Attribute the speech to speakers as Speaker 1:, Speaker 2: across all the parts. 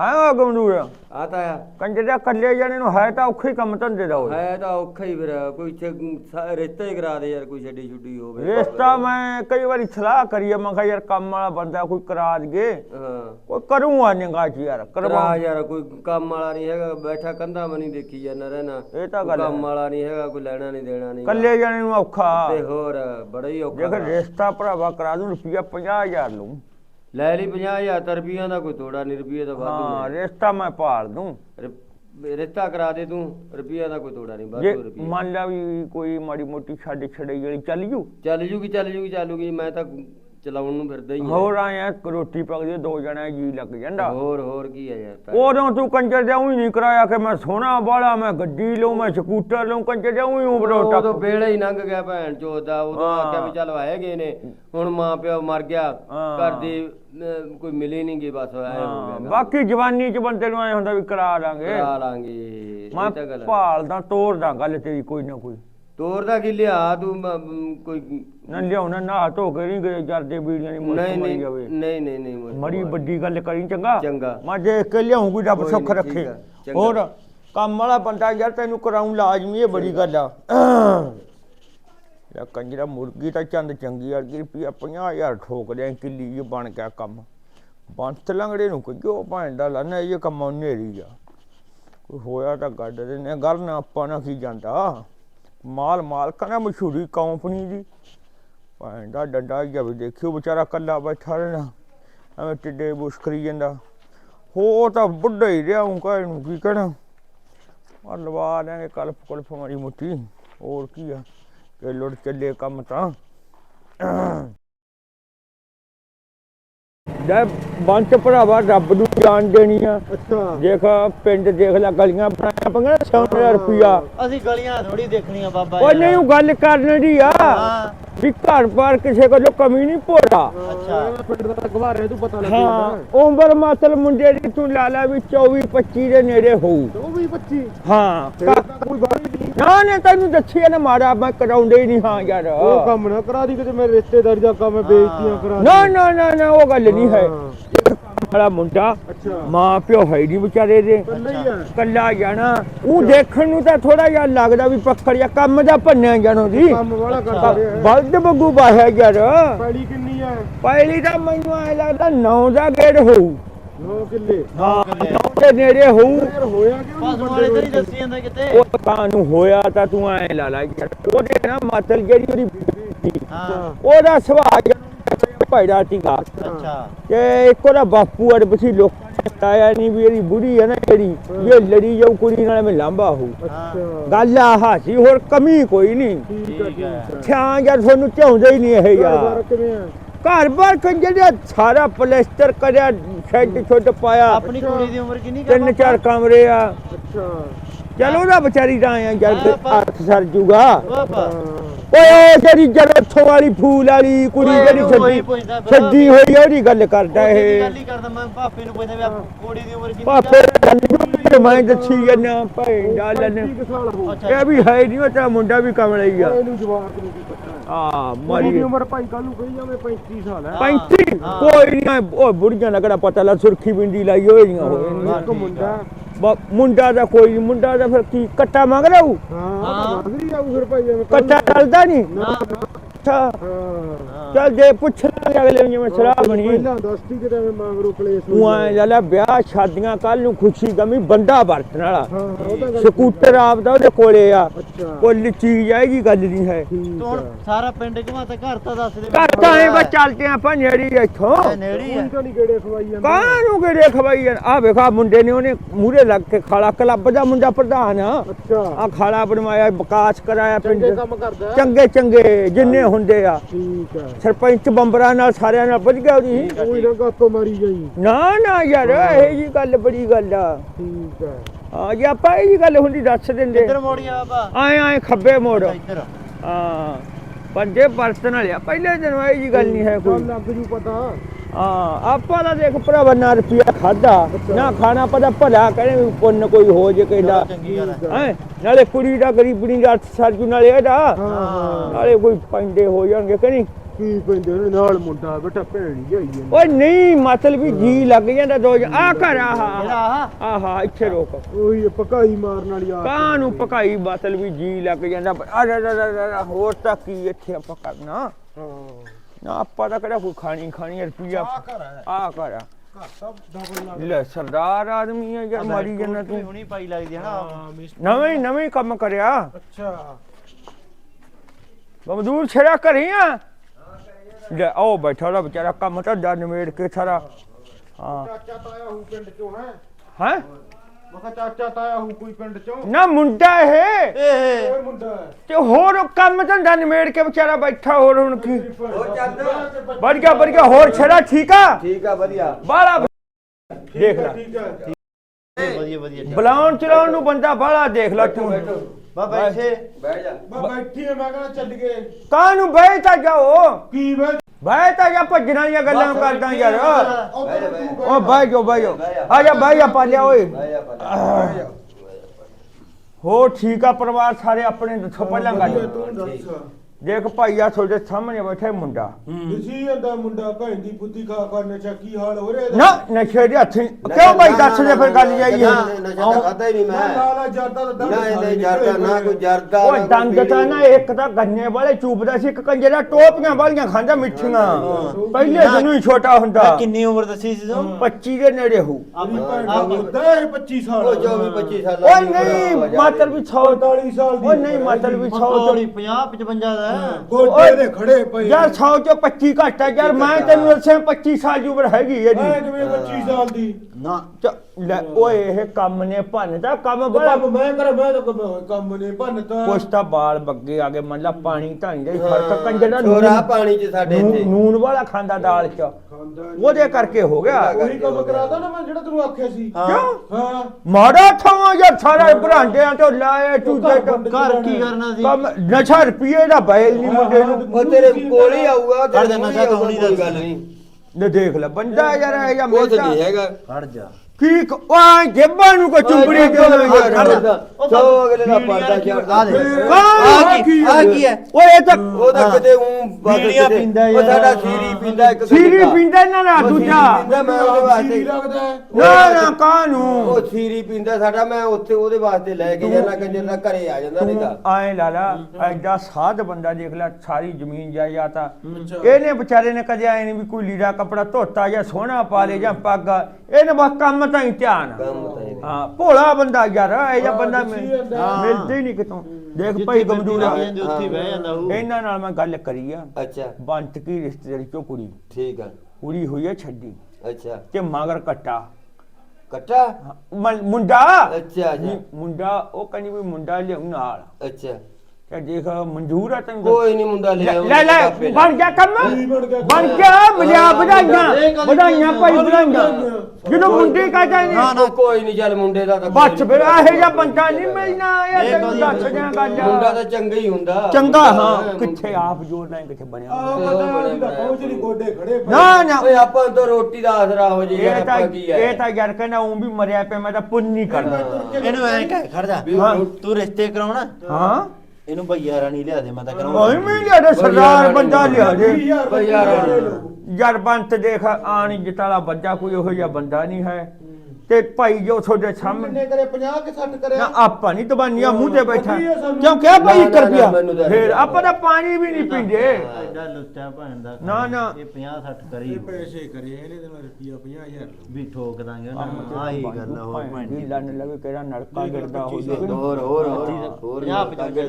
Speaker 1: ਹਾਂ ਗਮਦੂਰ
Speaker 2: ਆਤਾ ਆ
Speaker 1: ਕੰਜੇ ਦਾ ਕੱਲੇ ਜਾਣੇ ਨੂੰ ਹੈ ਤਾਂ ਔਖੇ ਕੰਮ ਧੰਦੇ ਦਾ ਹੋਏ।
Speaker 2: ਹੈ ਤਾਂ ਔਖਾ ਹੀ ਫਿਰ ਕੋਈ ਰਿਸ਼ਤਾ ਹੀ ਕਰਾ ਦੇ ਯਾਰ ਕੋਈ ਛੱਡੀ ਛੁੱਡੀ ਹੋਵੇ।
Speaker 1: ਰਿਸ਼ਤਾ ਮੈਂ ਕਈ ਵਾਰੀ ਸਲਾਹ ਕਰੀ ਆ, ਮੈਂ ਕਿਹਾ ਯਾਰ ਕੰਮ ਵਾਲਾ ਬੰਦਾ ਕੋਈ ਕਰਾ
Speaker 2: ਹਾਂ।
Speaker 1: ਕੋਈ ਕਰੂੰਗਾ ਨਿਗਾ ਚ ਯਾਰ ਕਰਵਾ
Speaker 2: ਕਰਾ ਯਾਰ ਕੋਈ ਕੰਮ ਵਾਲਾ ਨਹੀਂ ਹੈਗਾ ਬੈਠਾ ਕੰਧਾਂ ਮੈਂ ਨਹੀਂ ਦੇਖੀ ਜਾਂਦਾ ਰਹਿਣਾ।
Speaker 1: ਇਹ ਤਾਂ ਗੱਲ
Speaker 2: ਕੰਮ ਵਾਲਾ ਨਹੀਂ ਹੈਗਾ ਕੋਈ ਲੈਣਾ ਨਹੀਂ ਦੇਣਾ ਨਹੀਂ।
Speaker 1: ਕੱਲੇ ਜਾਣੇ ਨੂੰ ਔਖਾ।
Speaker 2: ਤੇ ਹੋਰ ਬੜਾ ਹੀ ਔਖਾ
Speaker 1: ਜੇਕਰ ਰਿਸ਼ਤਾ ਭਰਾਵਾ ਕਰਾ ਦੂੰ ਰੁਪਿਆ 50000 ਲਊ।
Speaker 2: ਲੈ ਲਈ 50000 ਤਾਂ ਰੁਪਈਆਂ ਦਾ ਕੋਈ ਤੋੜਾ ਨਹੀਂ ਰੁਪਈਏ ਵਾਧੂ
Speaker 1: ਹਾਂ। ਰਿਸ਼ਤਾ ਮੈਂ ਪਾਲ ਦੂੰ।
Speaker 2: ਰਿਸ਼ਤਾ ਕਰਾ ਦੇ ਤੂੰ ਰੁਪਈਆ ਦਾ ਕੋਈ ਤੋੜਾ ਨਹੀਂ
Speaker 1: ਜੇ
Speaker 2: ਵਾਧੂ ਰੁਪਈਆ।
Speaker 1: ਮੰਨ ਲਾ ਵੀ ਕੋਈ ਮਾੜੀ ਮੋਟੀ ਛੱਡ ਛੜਈ ਵਾਲੀ ਚੱਲ ਜੂ।
Speaker 2: ਚੱਲ ਜੂਗੀ ਚੱਲ ਜੂਗੀ ਚੱਲੂਗੀ ਮੈਂ ਤਾਂ ਚਲਾਉਣ ਨੂੰ ਫਿਰਦਾ ਹੀ ਹਾਂ
Speaker 1: ਹੋਰ ਆਇਆ ਰੋਟੀ ਪਕਦੀ ਦੋ ਜਣੇ ਜੀ ਲੱਗ ਜਾਂਦਾ।
Speaker 2: ਹੋਰ ਹੋਰ ਕੀ ਆ ਯਾਰ ਤਾਂ।
Speaker 1: ਉਦੋਂ ਤੂੰ ਕੰਜਰ ਦੇ ਉਹੀ ਨਹੀਂ ਕਰਾਇਆ ਕਿ ਮੈਂ ਸੋਹਣਾ ਵਾਲਾ ਮੈਂ ਗੱਡੀ ਲਊ ਮੈਂ ਸਕੂਟਰ ਲਊ ਕੰਜਰ ਦੇ ਉਹੀ ਉਬਰੋ
Speaker 2: ਉਦੋਂ
Speaker 1: ਟੱਪ
Speaker 2: ਵੇਲੇ ਹੀ ਲੰਘ ਗਿਆ ਭੈਣ ਚੋਦ ਦਾ ਉਦੋਂ
Speaker 1: ਹਾਂ।
Speaker 2: ਆਖਿਆ ਵੀ ਚੱਲ ਆਏ ਗਏ ਨੇ ਹੁਣ ਮਾਂ ਪਿਓ ਮਰ ਗਿਆ
Speaker 1: ਹਾਂ।
Speaker 2: ਘਰ ਦੀ ਕੋਈ ਮਿਲੀ ਨਹੀਂ ਗਈ ਬਸ ਆਇਆ ਹੋ ਗਿਆ।
Speaker 1: ਬਾਕੀ ਜਵਾਨੀ ਚ ਬੰਦੇ ਨੂੰ ਐ ਹੁੰਦਾ ਵੀ ਕਰਾ ਲਾਂਗੇ
Speaker 2: ਕਰਾ ਲਾਂਗੇ ਇਹ
Speaker 1: ਮੈਂ
Speaker 2: ਤਾਂ ਗੱਲ ਹੈ।
Speaker 1: ਭਾਲਦਾ ਤੋਰਦਾ ਗੱਲ ਤੇਰੀ ਕੋਈ ਨਾ ਕੋਈ
Speaker 2: ਤੋਰ ਦਾ ਕੀ ਲਿਆ ਤੂੰ ਮ- ਮ- ਕੋਈ
Speaker 1: ਨਾ ਲਿਆਉਣਾ ਨਾ ਧੋ ਕੇ ਨਹੀਂ ਗਏ ਜਰਦੇ ਬੀੜੀਆਂ
Speaker 2: ਨਹੀਂ
Speaker 1: ਮਰੀ
Speaker 2: ਨਹੀਂ
Speaker 1: ਜਾਵੇ
Speaker 2: ਨਹੀਂ ਨਹੀਂ ਨਹੀਂ ਮੁਸ਼ਕ
Speaker 1: ਮੜੀ। ਵੱਡੀ ਗੱਲ ਕਰੀ ਚੰਗਾ
Speaker 2: ਚੰਗਾ।
Speaker 1: ਮੈਂ ਦੇਖ ਕੇ ਲਿਆਉਂ ਕੋਈ ਰੱਬ
Speaker 2: ਕੋਈ
Speaker 1: ਸੁੱਖ ਰੱਖੇ
Speaker 2: ਠੀਕ ਆ, ਚੰਗਾ।
Speaker 1: ਹੋਰ ਕੰਮ ਵਾਲਾ ਬੰਦਾ ਯਾਰ ਤੈਨੂੰ ਕਰਾਉਂ ਲਾਜ਼ਮੀ ਇਹ ਬੜੀ ਗੱਲ ਆ ਯਾ ਕੰਜਰਾ ਮੁਰਗੀ ਤਾਂ ਚੰਦ ਚੰਗੀ ਅਰਗੀ ਰੁਪਿਆ 50000 ਠੋਕ ਲਿਆ ਕਿੱਲੀ ਇਹ ਬਣ ਗਿਆ ਕੰਮ। ਬੰਤ ਲੰਗੜੇ ਨੂੰ ਕਿਉਂ ਭਾਂਡਾ ਲਾਣਾ ਇਹ ਕੰਮ ਨੇਰੀ ਆ। ਕੋਈ ਹੋਇਆ ਤਾਂ ਗੱਡ ਦੇ ਨੇ, ਗੱਲ ਨਾ ਆਪਾਂ ਨਾ ਕੀ ਜਾਂਦਾ? ਮਾਲ ਮਾਲਕਾਂ ਨਾਲ ਮਸ਼ਹੂਰੀ ਕੰਪਨੀ ਦੀ। ਭਾਂਡਾ ਡੰਡਾ ਜਿਹਾ ਦੇਖਿਓ, ਵਿਚਾਰਾ ਕੱਲਾ ਬੈਠਾ ਰਹਿਣਾ, ਐਵੇਂ ਟਿੱਡੇ ਬੁਸ਼ਕਰੀ ਜਾਂਦਾ। ਹੋ ਤਾਂ ਬੁੱਢਾ ਹੀ ਰਿਹਾ ਹੂੰ ਕਹੇ ਨੂੰ ਕੀ ਕਹਿਣਾ? ਆ ਲਵਾ ਲੈਂਗੇ ਕਲਪ ਕੁਲਪ ਮਾਰੀ ਮੁੱਠੀ ਹੋਰ ਕੀ ਆ? ਕਿ ਲੁੱਟ ਚੱਲੇ ਕੰਮ ਤਾਂ। ਲੈ ਬੰਚ ਭਰਾਵਾ ਰੱਬ ਨੂੰ ਜਾਣ ਦੇਣੀ ਆ।
Speaker 3: ਅੱਛਾ।
Speaker 1: ਦੇਖ ਪਿੰਡ ਦੇਖ ਲੈ ਗਲੀਆਂ ਬਣਾਇਆ ਪੰਗਾ 6000 ਰੁਪਿਆ
Speaker 3: ਅਸੀਂ ਗਲੀਆਂ ਥੋੜੀ ਦੇਖਣੀਆਂ ਬਾਬਾ
Speaker 1: ਉਹ ਨਹੀਂ ਉਹ ਗੱਲ ਕਰਨ ਦੀ ਆ।
Speaker 3: ਹਾਂ।
Speaker 1: ਵੀ ਘਰ ਬਾਰ ਕਿਸੇ ਕੋਲੋਂ ਕਮੀ ਨਹੀਂ ਪੋੜਾ
Speaker 3: ਅੱਛਾ।
Speaker 4: ਪਿੰਡ ਦਾ ਗਵਾਰੇ ਤੂੰ ਪਤਾ ਲੱਗ
Speaker 1: ਹਾਂ ਉਮਰ ਮਾਤਲ ਮੁੰਡੇ ਦੀ ਤੂੰ ਲਾ ਲਾ ਵੀ 24 25 ਦੇ ਨੇੜੇ ਹੋਊ।
Speaker 4: ਉਹ ਵੀ 25
Speaker 1: ਹਾਂ
Speaker 4: ਕੋਈ ਬਾਹਰ ਨਹੀਂ
Speaker 1: ਨਾ ਨੇ ਤੈਨੂੰ ਦੱਸਿਆ ਨਾ ਮਾਰਾ ਮੈਂ ਕਰਾਉਂਦੇ ਹੀ ਨਹੀਂ ਹਾਂ ਯਾਰ।
Speaker 4: ਉਹ ਕੰਮ ਨਾ ਕਰਾ ਦੀ ਕਿਤੇ ਮੇਰੇ ਰਿਸ਼ਤੇਦਾਰੀ ਦਾ ਕੰਮ ਹੈ ਬੇਇੱਜ਼ਤੀਆਂ ਕਰਾ
Speaker 1: ਨਾ ਨਾ ਨਾ ਨਾ ਉਹ ਗੱਲ ਨਹੀਂ ਹੈ।
Speaker 4: ਹਾਂ।
Speaker 1: ਬੜਾ ਮੁੰਡਾ
Speaker 4: ਅੱਛਾ।
Speaker 1: ਮਾਂ ਪਿਓ ਹੈ ਨਹੀਂ ਵਿਚਾਰੇ ਦੇ।
Speaker 4: ਕੱਲਾ ਹੀ
Speaker 1: ਜਾਣਾ ਉਹ ਦੇਖਣ ਨੂੰ ਤਾਂ ਥੋੜਾ ਜਿਹਾ ਲੱਗਦਾ ਵੀ ਪੱਖੜ ਜਾਂ ਕੰਮ ਦਾ ਭੰਨਿਆ ਜਾਣੋ ਦੀ
Speaker 4: ਕੰਮ ਵਾਲਾ ਕਰਦਾ ਰਿਹਾ
Speaker 1: ਬਲਦ ਬੱਗੂ ਬਾਹਿਆ ਯਾਰ।
Speaker 4: ਪੈਲੀ ਕਿੰਨੀ ਆ
Speaker 1: ਪਹਿਲੀ ਤਾਂ ਮੈਨੂੰ ਐ ਲੱਗਦਾ ਨੌ ਦਾ ਗੇੜ ਹੋਊ।
Speaker 4: 9 ਕਿੱਲੇ।
Speaker 1: ਹਾਂ। ਨੌ ਦੇ ਨੇੜੇ ਹੋਊ।
Speaker 4: ਯਾਰ ਹੋਇਆ ਕਿਉਂ ਨਹੀਂ
Speaker 3: ਪਸ਼ੂ
Speaker 4: ਬੰਦੇ
Speaker 3: ਵਾਲੇ ਤੇ
Speaker 4: ਨੂੰ?
Speaker 3: ਨਹੀਂ ਦੱਸੀ ਜਾਂਦਾ ਕਿਤੇ।
Speaker 1: ਉਹ ਤਾਂ ਨੂੰ ਹੋਇਆ ਤਾਂ ਤੂੰ ਐ ਲਾ ਲਾ ਯਾਰ। ਉਹਦੇ ਨਾ ਮਤਲ ਜਿਹੜੀ ਉਹਦੀ ਬੀਬੀ ਸੀ,
Speaker 3: ਹਾਂ।
Speaker 1: ਉਹਦਾ ਸੁਭਾਅ ਜਿਹਾ ਭੈੜਾ ਸੀਗਾ।
Speaker 3: ਅੱਛਾ।
Speaker 1: ਤੇ ਇੱਕੋ ਦਾ ਬਾਪੂ ਅੜ ਬਸੀ ਲੋਕ ਆਇਆ ਨਹੀਂ ਵੀ ਇਹਦੀ ਬੁੜੀ ਹੈ ਨਾ ਜਿਹੜੀ ਇਹ ਲੜੀ ਜਾਊ ਕੁੜੀ ਨਾਲ ਮੈਂ ਲਾਂਬਾ ਹੋ
Speaker 4: ਅੱਛਾ।
Speaker 1: ਗੱਲ ਆਹ ਸੀ ਹੋਰ ਕਮੀ ਕੋਈ ਨਹੀਂ।
Speaker 4: ਠੀਕ
Speaker 3: ਹੈ।
Speaker 1: ਯਾਰ ਤੁਹਾਨੂੰ ਝਾਉਂਦੇ ਹੀ ਨਹੀਂ ਇਹ
Speaker 4: ਘਰ-ਬਾਰ
Speaker 1: ਯਾਰ।
Speaker 4: ਕਿਵੇਂ ਆ?
Speaker 1: ਘਰ ਬਾਰ ਕੰਜੇ ਸਾਰਾ ਪਲਸਟਰ ਕਰਿਆ ਸ਼ੈੱਡ ਛੁੱਟ ਪਾਇਆ।
Speaker 3: ਆਪਣੀ ਕੁੜੀ ਦੀ ਉਮਰ ਕਿੰਨੀ ਕੁ ਆ
Speaker 1: ਤਿੰਨ ਚਾਰ ਕਮਰੇ ਆ।
Speaker 4: ਅੱਛਾ।
Speaker 1: ਚਲੋ ਉਹਦਾ ਵਿਚਾਰੀ ਦਾ ਆਇਆ ਜਦ ਹੱਥ ਸਰ ਜੂਗਾ।
Speaker 3: ਬਾਬਾ
Speaker 1: ਓਏ ਜਿਹੜੀ ਜਰਥੋਂ ਵਾਲੀ ਫੂਲ ਵਾਲੀ ਕੁੜੀ
Speaker 3: ਓਏ,
Speaker 1: ਜਿਹੜੀ
Speaker 3: ਉਹੀ
Speaker 1: ਛੱਡੀ
Speaker 3: ਪੁੱਛਦਾ।
Speaker 1: ਛੱਡੀ ਹੋਈ ਆ, ਉਹਦੀ ਗੱਲ ਕਰਦਾ ਇਹ।
Speaker 3: ਗੱਲ ਹੀ ਕਰਦਾ ਮੈਂ ਭਾਪੇ ਨੂੰ ਪੁੱਛਦਾ ਵੀ ਆਪ ਕੁੜੀ ਦੀ ਉਮਰ ਕਿੰਨੀ
Speaker 1: ਪਾਪੇ ਗੱਲ ਨੀ ਮੈਂ ਦੱਸੀ ਜਨਾ ਭਾਈ ਡਾਲਨ।
Speaker 4: 25 ਸਾਲ ਹੋ
Speaker 3: ਅੱਛਾ
Speaker 1: ਇਹ ਵੀ ਹੈ ਨਹੀਂ ਉਹ ਤਾਂ ਮੁੰਡਾ ਵੀ ਕਮਲਾ ਹੀ ਆ।
Speaker 4: ਇਹਨੂੰ ਜਵਾਬ ਨੂੰ ਕੀ ਪਤਾ।
Speaker 1: ਆ
Speaker 4: ਮੇਰੀ
Speaker 1: ਮਾਰੀ
Speaker 4: ਉਮਰ ਭਾਈ ਕੱਲ ਨੂੰ ਕਹੀ ਜਾਵੇ 35 ਸਾਲ ਹੈ
Speaker 1: 35
Speaker 3: ਹਾਂ।
Speaker 1: ਕੋਈ ਨਹੀਂ ਉਹ ਬੁੜੀਆਂ ਦਾ ਕਿਹੜਾ ਪਤਾ ਲੱਗ ਸੁਰਖੀ ਬਿੰਦੀ ਲਾਈ ਹੋਈਆਂ ਹੋਏ।
Speaker 4: ਇੱਕ ਮੁੰਡਾ
Speaker 1: ਬ- ਮੁੰਡਾ ਦਾ ਕੋਈ ਨੀ, ਮੁੰਡਾ ਦਾ ਫਿਰ ਕੀ ਕੱਟਾ ਮੰਗ ਲਊ
Speaker 4: ਹਾਂ
Speaker 3: ਹਾਂ।
Speaker 4: ਲੱਗਦੀ ਆਉ ਫਿਰ ਭਾਈ ਐਵੇਂ ਕੱਲ੍ਹ
Speaker 1: ਕੱਟਾ ਚੱਲਦਾ ਨਹੀਂ
Speaker 3: ਨਾ
Speaker 1: ਅੱਛਾ
Speaker 4: ਹਾਂ
Speaker 1: ਚੱਲ ਜੇ ਪੁੱਛ ਲੈ ਅਗਲੇ ਨੂੰ ਜਿਵੇਂ ਸਲਾਹ ਬਣੀ।
Speaker 4: ਪਹਿਲਾਂ ਦੱਸਤੀ ਕਿ ਐਵੇਂ ਮੰਗਰੋ ਹੋਈ
Speaker 1: ਤੂੰ ਐ ਲੈ ਵਿਆਹ ਸ਼ਾਦੀਆਂ ਕੱਲ ਨੂੰ ਖੁਸ਼ੀ ਗਮੀ ਬੰਦਾ ਵਰਤਣ ਵਾਲਾ। ਸਕੂਟਰ ਆਪਦਾ ਉਹਦੇ ਕੋਲੇ ਆ। ਕੋਈ ਚੀਜ਼ ਆਏਗੀ ਗੱਲ ਨਹੀਂ ਹੈ।
Speaker 3: ਤੂੰ ਹੁਣ
Speaker 4: ਆ
Speaker 3: ਸਾਰਾ ਪਿੰਡ ਘੁਮਾ ਤਾਂ ਘਰ ਤਾਂ ਦੱਸ ਦੇ।
Speaker 1: ਘਰ ਤਾਂ ਐ ਬਸ ਚੱਲਦੇ ਆਪਾਂ ਨੇੜੀ ਇੱਥੋਂ।
Speaker 3: ਨੇੜੀ ਹੈ
Speaker 4: ਕੋਈ ਤਾਂ ਨਹੀਂ ਗੇੜੇ ਖਵਾਈ ਜਾਂਦਾ।
Speaker 1: ਕਾਹਨੂੰ ਕਿਹੜੇ ਖਵਾਈ ਆ ਵੇਖਾ ਮੁੰਡੇ ਨੇ ਉਹਨੇ ਮੂਰੇ ਲੱਗ ਕੇ ਖਾਲਾ ਕਲੱਬ ਦਾ ਮੁੰਡਾ ਪ੍ਰਧਾਨ ਆ।
Speaker 4: ਅੱਛਾ।
Speaker 1: ਆ ਖਾਲਾ ਬਣਵਾਇਆ ਵਿਕਾਸ ਕਰਾਇਆ ਪਿੰਡ।
Speaker 4: ਚੰਗੇ ਕੰਮ ਕਰਦਾ।
Speaker 1: ਚੰਗੇ ਚੰਗੇ ਜਿੰਨੇ ਹੁੰਦੇ ਆ।
Speaker 4: ਠੀਕ ਆ।
Speaker 1: ਸਰਪੰਚ ਬੰਬਰਾਂ ਨਾਲ ਸਾਰਿਆਂ ਨਾਲ ਵੱਜ ਗਿਆ ਉਹਦੀ।
Speaker 4: ਕੋਈ ਨਾ ਗੱਪ ਮਾਰੀ ਗਈ
Speaker 1: ਨਾ ਨਾ ਯਾਰ ਇਹ ਜੀ ਗੱਲ ਬੜੀ ਗੱਲ ਆ।
Speaker 4: ਠੀਕ ਆ।
Speaker 1: ਹਾਂ ਜੇ ਆਪਾਂ ਇਹ ਜੀ ਗੱਲ ਹੁੰਦੀ ਦੱਸ ਦਿੰਦੇ।
Speaker 3: ਕਿੱਧਰ ਮੋੜੀਆਂ ਬਾਬਾ?
Speaker 1: ਆਏ ਆਏ ਖੱਬੇ ਮੋੜ।
Speaker 3: ਇੱਧਰ
Speaker 1: ਹਾਂ ਪੰਜੇ ਪਰਸਨ ਵਾਲਿਆ ਪਹਿਲੇ ਦਿਨ ਇਹ ਜੀ ਗੱਲ ਨਹੀਂ ਹੈ ਕੋਈ।
Speaker 4: ਲੱਗ ਜੂ ਪਤਾ।
Speaker 1: ਹਾਂ ਆਪਾਂ ਦਾ ਦੇਖ ਭਰਾਵਾ ਨਾ ਰੁਪਿਆ ਖਾਦਾ ਨਾ ਖਾਣਾ ਪਤਾ ਭਲਾ ਕਰੇ ਵੀ ਪੁੰਨ ਕੋਈ ਹੋ ਜੇ ਕਿਹਦਾ
Speaker 3: ਚੰਗੀ ਗੱਲ ਹੈ।
Speaker 1: ਹੈ? ਨਾਲੇ ਕੁੜੀ ਦਾ ਗਰੀਬਣੀ ਦਾ ਸਰਜੂ ਨਾਲੇ ਇਹਦਾ।
Speaker 4: ਹਾਂ।
Speaker 1: ਨਾਲੇ ਕੋਈ ਪੈਂਦੇ ਹੋ ਜਾਣਗੇ ਕਿ ਨਹੀਂ?
Speaker 4: ਕੀ ਪੈਂਦੇ ਨੇ? ਨਾਲ ਮੁੰਡਾ ਬੇਟਾ ਭੈਣੀ ਜਾਈਏ
Speaker 1: ਓਏ ਨਹੀਂ ਮਤਲਬ ਵੀ ਜੀ ਲੱਗ ਜਾਂਦਾ ਦੋ ਆ ਘਰ ਆਹ
Speaker 3: ਆਹ
Speaker 1: ਇੱਥੇ ਰੋਕ।
Speaker 4: ਪਕਾਈ ਮਾਰਨ ਵਾਲੀ ਆ
Speaker 1: ਕਾਂ ਨੂੰ ਪਕਾਈ ਮਤਲਬ ਵੀ ਜੀ ਲੱਗ ਜਾਂਦਾ। ਆ ਹੋਰ ਤਾਂ ਕੀ ਇੱਥੇ ਆਪਾਂ ਕਰਨਾ?
Speaker 4: ਹਾਂ।
Speaker 1: ਨਾ ਆਪਾਂ ਤਾਂ ਕਿਹੜਾ ਕੋਈ ਖਾਣੀ ਖਾਣੀ ਰੁਪਿਆ
Speaker 4: ਘਰ ਹੈ।
Speaker 1: ਆ। ਕਰ
Speaker 4: ਘਰ ਸਭ ਡਬਲ ਲੱਗ
Speaker 1: ਲੈ ਸਰਦਾਰ ਆਦਮੀ ਆ ਯਾਰ ਮਾਰੀ ਜੰਨਾ ਤੂੰ।
Speaker 3: ਹੁਣੀ ਪਾਈ ਲੱਗਦੀ ਹੈ ਨਾ।
Speaker 1: ਨਵੇਂ ਨਵੇਂ ਕੰਮ ਕਰਿਆ।
Speaker 4: ਅੱਛਾ।
Speaker 1: ਮਜ਼ਦੂਰ ਛੜਾ ਕਰੀ ਆ? ਲੈ ਉਹ ਬੈਠਾ ਉਹਦਾ ਵਿਚਾਰਾ ਕੰਮ ਤਾਂ ਡਰ ਨਿਮੇੜ ਕੇ ਸਾਰਾ। ਹਾਂ।
Speaker 4: ਚਾਚਾ ਤਾਇਆ ਹੂ ਪਿੰਡ ਚੋਂ ਹੈ
Speaker 1: ਹੈ?
Speaker 4: ਮੈਂ ਕਿਹਾ ਚਾਚਾ ਤਾਇਆ ਹੂ ਕੋਈ ਪਿੰਡ ਚੋਂ।
Speaker 1: ਨਾ ਮੁੰਡਾ ਇਹ।
Speaker 3: ਏ
Speaker 4: ਓਏ ਮੁੰਡਾ ਹੈ।
Speaker 1: ਤੇ ਹੋਰ ਕੰਮ ਧੰਦਾ ਨਿਮੇੜ ਕੇ ਵਿਚਾਰਾ ਬੈਠਾ ਹੋਰ ਹੁਣ ਕੀ।
Speaker 2: ਉਹ
Speaker 1: ਗਿਆ ਗਿਆ ਹੋਰ ਛੜਾ ਠੀਕ ਆ?
Speaker 2: ਠੀਕ ਆ ਵਧੀਆ।
Speaker 1: ਬਾਲਾ ਦੇਖ ਲੈ।
Speaker 4: ਠੀਕ
Speaker 3: ਵਧੀਆ।
Speaker 1: ਬੁਲਾਉਣ ਚਲਾਉਣ ਨੂੰ ਬੰਦਾ ਬਾਲਾ ਦੇਖ ਲੈ ਤੂੰ।
Speaker 3: ਬਾ ਬੈਠੇ।
Speaker 2: ਬਹਿ ਜਾ
Speaker 4: ਮੈਂ ਬੈਠੀ ਆ ਮੈਂ ਕਹਿੰਦਾ ਚੱਲ ਗਏ
Speaker 1: ਕਾਹਨੂੰ ਬਹਿ ਤਾਂ ਜਾਓ।
Speaker 4: ਕੀ ਵੇ
Speaker 1: ਬਹਿ ਤਾਂ ਜਾ ਭੱਜਣਾ ਦੀਆਂ ਗੱਲਾਂ ਕਰਦਾ ਯਾਰ। ਓ ਜਾਓ ਬਹਿ ਜਾਓ। ਆ ਜਾ ਬਹਿ ਜਾ ਪਾਲਿਆ ਓਏ।
Speaker 2: ਜਾ ਜਾ।
Speaker 1: ਹੋ ਠੀਕ ਆ ਪਰਿਵਾਰ ਸਾਰੇ ਆਪਣੇ ਦੱਸੋ ਪਹਿਲਾਂ ਗੱਲ।
Speaker 4: ਤੂੰ ਦੱਸ।
Speaker 1: ਦੇਖ ਭਾਈਆ ਤੁਹਾਡੇ ਸਾਹਮਣੇ ਬੈਠਾ ਮੁੰਡਾ।
Speaker 4: ਦਿਸੀ ਜਾਂਦਾ ਮੁੰਡਾ ਭੈਣ ਦੀ ਬੁੱਧੀ ਖਾ ਖਾ ਨਸ਼ਾ ਕੀ ਹਾਲ ਹੋ ਰਿਹਾ
Speaker 1: ਨਾ ਨਸ਼ੇ ਦੇ ਹੱਥ ਕਿਉਂ ਭਾਈ ਦੱਸ ਦੇ ਫਿਰ ਗੱਲ ਜਾਈਏ
Speaker 2: ਨਸ਼ਾ ਤਾਂ ਖਾਦਾ ਹੀ ਨਹੀਂ
Speaker 4: ਮੈਂ।
Speaker 2: ਮੈਂ
Speaker 4: ਲਾਲਾ ਜਰਦਾ ਦਾ ਦੰਦ
Speaker 2: ਨਾ ਇਹਦੇ ਜਰਦਾ ਨਾ ਕੋਈ ਜਰਦਾ
Speaker 1: ਉਹ ਦੰਦ ਤਾਂ ਨਾ ਇੱਕ ਤਾਂ ਗੰਨੇ ਵਾਲੇ ਚੂਪਦਾ ਸੀ ਇੱਕ ਕੰਜਰਾ ਟੋਪੀਆਂ ਵਾਲੀਆਂ ਖਾਂਦਾ ਮਿੱਠੀਆਂ। ਪਹਿਲੇ ਦਿਨੋਂ ਹੀ ਛੋਟਾ ਹੁੰਦਾ।
Speaker 3: ਕਿੰਨੀ ਉਮਰ ਦੱਸੀ ਸੀ ਤੂੰ
Speaker 1: 25 ਦੇ ਨੇੜੇ ਹੋ।
Speaker 4: ਮੇਰੀ ਭੈਣ ਦਾ ਮੁੰਡਾ ਹੈ 25 ਸਾਲ।
Speaker 2: ਉਹ ਜੋ ਵੀ 25 ਸਾਲ
Speaker 1: ਓਏ ਨਹੀਂ ਮਤਲਬ ਵੀ 100
Speaker 4: 45 ਸਾਲ ਦੀ
Speaker 1: ਓਏ ਨਹੀਂ ਮਤਲਬ ਵੀ 100
Speaker 3: ਹੌਲੀ 50 55 ਦਾ।
Speaker 4: ਗੋਡੇ ਦੇ ਖੜੇ ਪਏ
Speaker 1: ਯਾਰ 100 ਚੋਂ 25 ਘੱਟ ਹੈ ਯਾਰ ਮੈਂ ਤੈਨੂੰ ਦੱਸਿਆ 25 ਸਾਲ ਦੀ ਉਮਰ ਹੈਗੀ
Speaker 4: ਮੈਂ
Speaker 1: ਇਹਦੀ
Speaker 4: ਕਿਵੇਂ 25 ਸਾਲ ਦੀ।
Speaker 3: ਨਾ
Speaker 1: ਚ- ਲੈ ਓਏ ਇਹ ਕੰਮ ਨੇ ਭੰਨਦਾ ਕੰਮ ਬੜਾ
Speaker 4: ਮੈਂ ਕਰ ਮੈਂ ਤਾਂ ਕੰਮ- ਕੰਮ ਨਹੀਂ ਭੰਨਤਾ
Speaker 1: ਕੁਛ ਤਾਂ ਬਾਲ ਬੱਗੇ ਆ ਗਏ ਮੰਨ ਲਾ ਪਾਣੀ ਢਾਈਂਦਾ ਹੀ ਫ਼ਰਕ ਕੰਜਰਾ
Speaker 2: ਛੋਰਾ ਪਾਣੀ ਚ ਸਾਡੇ ਇੱਥੇ।
Speaker 1: ਨੂਨ ਵਾਲਾ ਖਾਂਦਾ ਦਾਲ ਚ।
Speaker 4: ਖਾਂਦਾ ਨੀ।
Speaker 1: ਉਹਦੇ ਕਰਕੇ ਹੋ ਗਿਆ।
Speaker 4: ਉਹੀ ਕੰਮ ਕਰਾਦਾ ਨਾ ਮੈਂ ਜਿਹੜਾ ਤੈਨੂੰ ਆਖਿਆ ਸੀ।
Speaker 1: ਕਿਉਂ?
Speaker 4: ਹਾਂ।
Speaker 1: ਮਾੜਾ ਥਾਂ ਯਾਰ ਸਾਰਾ ਬਰਾਂਡਿਆਂ ਤੋਂ ਲਾਏ ਚੂਜੇ ਤੋਂ।
Speaker 3: ਘਰ ਕੀ ਕਰਨਾ ਸੀ?
Speaker 1: ਕੰਮ ਨਸ਼ਾ ਰੁਪਏ ਦਾ ਬੈਲ ਨਹੀਂ ਮੁੰਡੇ ਨੂੰ।
Speaker 2: ਉਹ ਤੇਰੇ ਕੋਲ ਹੀ ਆਊਗਾ
Speaker 3: ਕਰ ਦੇ ਨਸ਼ਾ ਤਾਂ ਹੁਣੀ ਦੱਸ।
Speaker 2: ਗੱਲ ਨਹੀਂ।
Speaker 1: ਦੇਖ ਲੈ ਬੰਦਾ ਯਾਰ ਇਹ ਜਾਂ
Speaker 2: ਉਹ ਤਾਂ ਨਹੀਂ ਹੈਗਾ।
Speaker 3: ਖੜ ਜਾ।
Speaker 1: ਕੀ ਉਹ ਜੇਬਾਂ ਨੂੰ ਕੋ ਚੁੰਬੜੀ ਦੇ ਯਾਰ
Speaker 2: ਸੋ ਅਗਲੇ ਦਾ ਪਰਦਾ ਛੱਡਦਾ
Speaker 3: ਆ ਦੇ? ਆ ਕੀ ਆ ਕੀ ਹੈ
Speaker 1: ਓਏ ਇਹ ਤਾਂ
Speaker 2: ਉਹ ਤਾਂ ਕਿਤੇ ਉਂ
Speaker 3: ਬੀੜੀਆਂ ਪੀਂਦਾ
Speaker 2: ਉਹ
Speaker 3: ਯਾਰ।
Speaker 2: ਸਾਡਾ ਸੀਰੀ ਪੀਂਦਾ ਇੱਕ
Speaker 1: ਸੀਰੀ
Speaker 2: ਗੱਡੀ ਦਾ।
Speaker 1: ਪੀਂਦਾ ਨਾ ਨਾ
Speaker 2: ਉਹ ਸੀਰੀ
Speaker 1: ਦੂਜਾ
Speaker 2: ਪੀਂਦਾ ਮੈਂ ਉਹਦੇ ਵਾਸਤੇ
Speaker 4: ਸੀਰੀ ਲੱਗਦਾ ਹੈ
Speaker 1: ਨਾ ਨਾ ਕਾਨੂੰ
Speaker 2: ਉਹ ਸੀਰੀ ਪੀਂਦਾ ਸਾਡਾ ਮੈਂ ਉੱਥੇ ਉਹਦੇ ਵਾਸਤੇ ਲੈ ਕੇ ਜਾਣਾ ਕੰਜਰ ਦਾ ਘਰੇ ਆ ਜਾਂਦਾ ਨਹੀਂ ਤਾਂ
Speaker 1: ਆਏ ਲਾਲਾ ਐਡਾ ਸਾਧ ਬੰਦਾ ਦੇਖ ਲੈ ਸਾਰੀ ਜ਼ਮੀਨ ਜਾਇਦਾਦ ਆ ਇਹਨੇ ਵਿਚਾਰੇ ਨੇ ਕਦੇ ਆਏ ਨਹੀਂ ਵੀ ਕੋਈ ਲੀੜਾ ਕਪੜਾ ਧੋਤਾ ਜਾਂ ਸੋਹਣਾ ਪਾ ਲੇ ਜਾਂ ਪੱਗ ਇਹਨੇ ਬਸ ਕੰਮ ਤਾਂ ਹੀ ਧਿਆਨ ਆ।
Speaker 2: ਕੰਮ ਤਾਂ ਇਹਦੇ।
Speaker 1: ਹਾਂ ਭੋਲਾ ਬੰਦਾ ਯਾਰ ਇਹ ਜਿਹਾ ਬੰਦਾ ਮਿਲ-। ਮਿਲਦਾ ਹੀ। ਨਹੀਂ ਕਿਤੋਂ। ਦੇਖ ਭਾਈ ਗਮਦੂਰਾ।
Speaker 3: ਉੱਥੇ ਬਹਿ ਜਾਂਦਾ ਉਹ।
Speaker 1: ਇਹਨਾਂ ਨਾਲ ਮੈਂ ਗੱਲ ਕਰੀ ਆ।
Speaker 2: ਅੱਛਾ।
Speaker 1: ਬੰਤ ਕੀ ਰਿਸ਼ਤੇਦਾਰੀ ਚੋਂ ਕੁੜੀ।
Speaker 2: ਠੀਕ ਆ।
Speaker 1: ਕੁੜੀ ਹੋਈ ਹੈ ਛੱਡੀ।
Speaker 2: ਅੱਛਾ।
Speaker 1: ਤੇ ਮਗਰ ਕੱਟਾ।
Speaker 2: ਕੱਟਾ?
Speaker 1: ਮ- ਮੁੰਡਾ?
Speaker 2: ਅੱਛਾ
Speaker 1: ਜੀ,
Speaker 2: ਅੱਛਾ
Speaker 1: ਮੁੰਡਾ ਉਹ ਕਹਿੰਦੀ ਵੀ ਮੁੰਡਾ ਲਿਆਉ ਨਾਲ।
Speaker 2: ਅੱਛਾ।
Speaker 1: ਤੇ ਦੇਖ ਮਨਜ਼ੂਰ ਆ ਤੈਨੂੰ
Speaker 2: ਕੋਈ ਨਹੀਂ ਮੁੰਡਾ ਲੈ
Speaker 1: ਲੈ
Speaker 2: ਆਉਂਦਾ
Speaker 1: ਲੈ ਲੈ। ਬਣ ਗਿਆ ਕੰਮ?
Speaker 4: ਬਣ ਗਿਆ
Speaker 3: ਇਹ
Speaker 1: ਵਧਾਈਆਂ ਵਧਾਈਆਂ ਭਾਈ ਵਧਾਈਆਂ? ਜਦੋਂ ਮੁੰਡੇ ਕਹਦਾ
Speaker 3: ਨਾ,
Speaker 1: ਨਹੀਂ
Speaker 3: ਨਾ।
Speaker 2: ਕੋਈ ਨਹੀਂ ਚੱਲ ਮੁੰਡੇ ਦਾ ਤਾਂ
Speaker 1: ਬੱਚ ਫਿਰ
Speaker 2: ਨੀ।
Speaker 1: ਇਹੋ ਜਿਹਾ ਬੰਦਾ ਨਹੀਂ ਮਿਲਣਾ ਇਹ ਤੈਨੂੰ ਦੱਸ। ਦਿਆਂ ਗੱਲ
Speaker 2: ਮੁੰਡਾ ਤਾਂ ਚੰਗਾ ਹੀ ਹੁੰਦਾ।
Speaker 1: ਚੰਗਾ ਹਾਂ ਕਿੱਥੇ ਆਪ ਜੋੜਨਾ ਹੈ, ਕਿੱਥੇ ਬਣਿਆ
Speaker 4: ਆਹ
Speaker 1: ਹੋਇਆ।
Speaker 4: ਪਤਾ ਨਹੀਂ ਤਾਂ ਪਹੁੰਚ ਨਹੀਂ ਗੋਡੇ ਖੜੇ ਪਏ।
Speaker 1: ਨਾ ਨਾ।
Speaker 2: ਓਏ ਆਪਾਂ ਤਾਂ ਰੋਟੀ ਦਾ ਆਸਰਾ ਹੋ ਜੇ
Speaker 1: ਇਹ ਤਾਂ
Speaker 2: ਆਪਾਂ ਕੀ ਹੈ
Speaker 1: ਇਹ ਤਾਂ ਯਾਰ ਕਹਿੰਦਾ ਉਹ ਵੀ ਮਰਿਆ ਪਿਆ ਮੈਂ ਤਾਂ ਪੁੰਨ ਨਹੀਂ ਕਰਦਾ।
Speaker 3: ਇਹਨੂੰ ਐ ਕਹਿ ਖੜ ਜਾ।
Speaker 2: ਵੀ
Speaker 1: ਹਾਂ।
Speaker 3: ਤੂੰ ਰਿਸ਼ਤੇ ਕਰਾਉਣਾ?
Speaker 1: ਹਾਂ।
Speaker 3: ਇਹਨੂੰ ਭਈਆ ਰਾਣੀ ਲਿਆ ਦੇ ਮੈਂ ਤਾਂ
Speaker 1: ਕੋਈ
Speaker 3: ਕਰਾਉਣਾ
Speaker 1: ਵੀ ਲਿਆ ਦੇ ਸਰਦਾਰ ਬੰਦਾ ਲਿਆ ਦੇ।
Speaker 4: 20000
Speaker 2: ਬਈ
Speaker 4: ਰੁਪਏ
Speaker 2: ਯਾਰ,
Speaker 1: ਬੰਤ ਦੇਖ ਆਣੀ ਜਿਤਾਲਾ ਬੱਜਾ ਕੋਈ ਉਹੋ ਜਿਹਾ ਬੰਦਾ ਨਹੀਂ ਹੈ। ਤੇ ਭਾਈ ਜੋ ਤੁਹਾਡੇ ਸਾਹਮਣੇ
Speaker 4: ਕਿੰਨੇ ਕਰੇ? 50 ਕਿ 60 ਕਰੇ?
Speaker 1: ਨਾ ਆਪਾਂ ਨਹੀਂ ਦਬਾਨੀਆਂ ਮੂੰਹ ਤੇ ਬੈਠਾ। ਕਿਉਂ ਕਿਹਾ ਭਾਈ
Speaker 2: ਨਾ,
Speaker 1: 1
Speaker 2: ਨਾ,
Speaker 1: ਰੁਪਿਆ ਫਿਰ ਆਪਾਂ ਤਾਂ ਪਾਣੀ ਵੀ ਨਹੀਂ ਪੀਂਦੇ।
Speaker 3: ਐਡਾ ਲੁੱਟਿਆ ਭੈਣ ਦਾ
Speaker 1: ਨਾ, ਨਾ।
Speaker 3: ਇਹ 50 60 ਕਰੀ
Speaker 4: ਇਹ ਪੈਸੇ ਕਰੇ ਇਹਨੇ ਤੇ ਮੈਂ ਰੁਪਿਆ 50000 ਲਊ।
Speaker 3: ਵੀ ਠੋਕ ਦਾਂਗੇ ਉਹਨਾਂ। ਆਹੀ ਗੱਲ ਹੋਰ ਭੈਣ ਦੀ
Speaker 1: ਲੰਨ ਲਵੇ ਕਿਹੜਾ ਨਲਕਾ ਗਿਰਦਾ ਹੋ ਜੇ
Speaker 2: ਹੋਰ ਹੋਰ ਹੋਰ। ਹੋਰ ਕਰਦੇ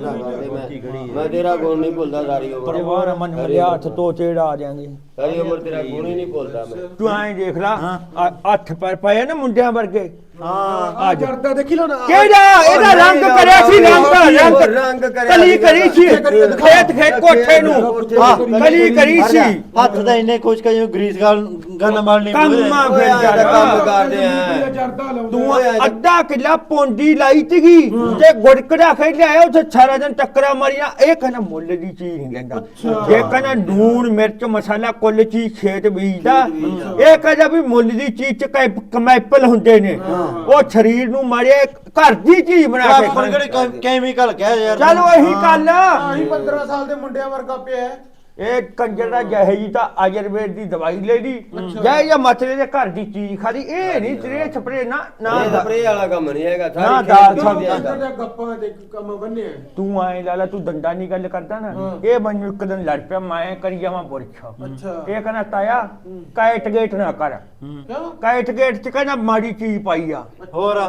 Speaker 3: ਬੱਚੀ ਖੜੀ
Speaker 2: ਮੈਂ
Speaker 3: ਹੈ।
Speaker 2: ਮੈਂ ਤੇਰਾ ਗੁਣ ਨਹੀਂ ਭੁੱਲਦਾ ਸਾਰੀ ਉਮਰ।
Speaker 1: ਪਰਿਵਾਰ ਮਨ ਮਰਿਆ ਹੱਥ ਤੋਂ ਚੇੜਾ ਆ ਜਾਾਂਗੇ
Speaker 2: ਸਾਰੀ ਉਮਰ ਤੇਰਾ ਗੁਣ ਹੀ ਨਹੀਂ ਭੁੱਲਦਾ ਮੈਂ।
Speaker 1: ਤੂੰ ਐਂ ਦੇਖ ਲਾ ਆ- ਹੱਥ ਪਰ ਪਏ ਨਾ ਮੁੰਡਿਆਂ ਵਰਗੇ
Speaker 3: ਹਾਂ।
Speaker 4: ਆ ਜਰਦਾ ਦੇਖੀ ਲੋ ਨਾ।
Speaker 1: ਕਿਹੜਾ? ਇਹਦਾ ਰੰਗ ਕਰਿਆ ਸੀ ਰੰਗ ਰੰਗ
Speaker 2: ਰੰਗ ਕਰਿਆ
Speaker 1: ਕਲੀ ਕਰੀ ਸੀ। ਖੇਤ ਖੇਤ ਕੋਠੇ ਨੂੰ। ਹਾਂ ਕਲੀ ਕਰੀ ਸੀ।
Speaker 3: ਹੱਥ ਦਾ ਇੰਨੇ ਕੁਛ ਕਾ ਜਿਵੇਂ ਗਰੀਸ ਗਾਲ ਗੰਨ ਮਾਰਨੀ
Speaker 1: ਕੰਮਾਂ ਫਿਰ ਯਾਰ
Speaker 2: ਕੰਮ ਕਰਦੇ ਆ।
Speaker 1: ਤੂੰ ਅੱਧਾ ਕਿੱਲਾ ਪੌਂਡੀ ਲਾਈ ਤੀਗੀ ਤੇ ਗੁੜਕੜਾ ਖੇਡ ਲਿਆ ਉੱਥੇ ਸਾਰਾ ਦਿਨ ਟੱਕਰਾ ਮਾਰੀਆਂ। ਇਹ ਕਹਿੰਦਾ ਮੁੱਲ ਦੀ ਚੀਜ਼ ਨਹੀਂ ਲੈਂਦਾ ਇਹ ਕਹਿੰਦਾ ਨੂਣ ਮਿਰਚ ਮਸਾਲਾ ਕੁੱਲ ਚੀਜ਼ ਖੇਤ ਬੀਜਦਾ ਇਹ ਕਹਿੰਦਾ ਵੀ ਮੁੱਲ ਦੀ ਚੀਜ਼ ਚ ਕੈ- ਕੈਮੀਕਲ ਹੁੰਦੇ ਨੇ। ਉਹ ਸਰੀਰ ਨੂੰ ਮਾਰੇ ਘਰ ਦੀ ਚੀਜ਼ ਬਣਾ ਕੇ
Speaker 3: ਕੈਮੀਕਲ ਕਹਿ ਯਾਰ
Speaker 1: ਚਲੋ ਇਹੀ ਗੱਲ। ਆ
Speaker 4: ਆਹੀ 15 ਸਾਲ ਦੇ ਮੁੰਡਿਆਂ ਵਰਗਾ ਪਿਆ ਹੈ।
Speaker 1: ਇਹ ਕੰਜਰ ਦਾ ਜਹੇ ਜੀ ਤਾਂ ਆਯੁਰਵੇਦ ਦੀ ਦਵਾਈ ਲੈ ਲਈ ਜੈ ਜਾਂ ਮਤਲੇ ਦੇ ਘਰ ਦੀ ਚੀਜ਼ ਖਾਦੀ ਇਹ ਨਹੀਂ ਤੇਰੇ ਛਪਰੇ ਨਾ ਨਾ
Speaker 2: ਸਪਰੇ ਵਾਲਾ ਕੰਮ ਨਹੀਂ ਹੈਗਾ
Speaker 1: ਨਾ ਦਾਲ
Speaker 2: ਦੇ
Speaker 4: ਗੱਪਾਂ ਦੇ ਕੰਮ ਬੰਨੇ ਆ।
Speaker 1: ਤੂੰ ਆਏ ਲਾਲਾ ਤੂੰ ਦੰਦਾ ਨਹੀਂ ਗੱਲ ਕਰਦਾ ਨਾ ਇਹ ਮੈਨੂੰ ਇੱਕ ਦਿਨ ਲੜ ਪਿਆ ਮੈਂ ਕਰੀ ਜਾਵਾਂ
Speaker 4: ਅੱਛਾ।
Speaker 1: ਇਹ ਕਹਿੰਦਾ ਤਾਇਆ ਕਾਇਟ ਗੇਟ ਨਾ ਕਰ। ਕਾਇਟ ਗੇਟ ਚ ਕਹਿੰਦਾ ਮਾੜੀ ਚੀਜ਼ ਪਾਈ ਆ।
Speaker 3: ਹੋਰ?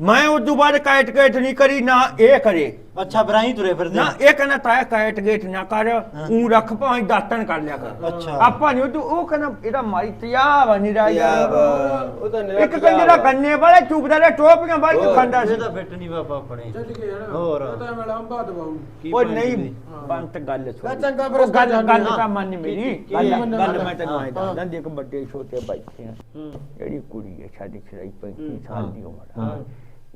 Speaker 1: ਮੈਂ ਉਸ ਤੋਂ ਬਾਅਦ ਕਾਇਟ ਗੇਟ ਨਹੀਂ ਕਰੀ ਨਾ ਇਹ ਕਰੇ।
Speaker 3: ਅੱਛਾ ਬਰਾਈ ਤੁਰੇ ਫਿਰਦੇ
Speaker 1: ਨਾ ਇਹ ਕਹਿੰਦਾ ਤਾਇਆ ਕਾਇਟ ਗੇਟ ਨਾ ਕਰ ਉਹ ਰੱਖ ਭਾਵੇਂ ਦਾਤਣ ਕਰ ਲਿਆ ਕਰ।
Speaker 3: ਅੱਛਾ।
Speaker 1: ਆਪਾਂ ਨਹੀਂ ਤੂੰ ਉਹ ਕਹਿੰਦਾ ਇਹਦਾ ਮਾਰੀ ਤਿਆਬ ਨਹੀਂ ਰਿਹਾ
Speaker 2: ਯਾਰ, ਉਹ ਤਾਂ
Speaker 1: ਇੱਕ ਕੰਜਰਾ ਗੰਨੇ ਵਾਲੇ ਚੁੱਪਦਾ ਰਿਹਾ ਟੋਪੀਆਂ ਚ
Speaker 2: ਹੋਰ,
Speaker 1: ਖਾਂਦਾ ਸੀ।
Speaker 3: ਇਹ ਤਾਂ ਫਿੱਟ ਨਹੀਂ ਬਾਬਾ ਆਪਣੇ।
Speaker 4: ਚੱਲ ਕੇ
Speaker 3: ਹੋਰ।
Speaker 4: ਇਹ ਤਾਂ ਮੈਂ ਲੰਬਾ ਦਵਾਉਂ
Speaker 3: ਕੀ
Speaker 1: ਉਹ
Speaker 3: ਪਾਣੀ
Speaker 1: ਨਹੀਂ? ਬੰਤ ਗੱਲ ਸੁਣ।
Speaker 4: ਮੈਂ ਚੰਗਾ ਫਿਰ
Speaker 1: ਉਹ ਗੱਲ
Speaker 4: ਗੱਲ
Speaker 1: ਤਾਂ ਮੰਨ ਮੇਰੀ।
Speaker 3: ਕੀ-
Speaker 1: ਗੱਲ ਮੈਂ ਤੈਨੂੰ ਆਏ
Speaker 4: ਹਾਂ।
Speaker 1: ਦੱਸਦਾ ਦੇਖ ਵੱਡੇ ਛੋਟੇ ਬੈਠੇ ਆ
Speaker 3: ਹੂੰ।
Speaker 1: ਜਿਹੜੀ ਕੁੜੀ ਹੈ ਸਾਡੀ ਛੜਾਈ 35 ਸਾਲ ਦੀ ਉਮਰ ਆ।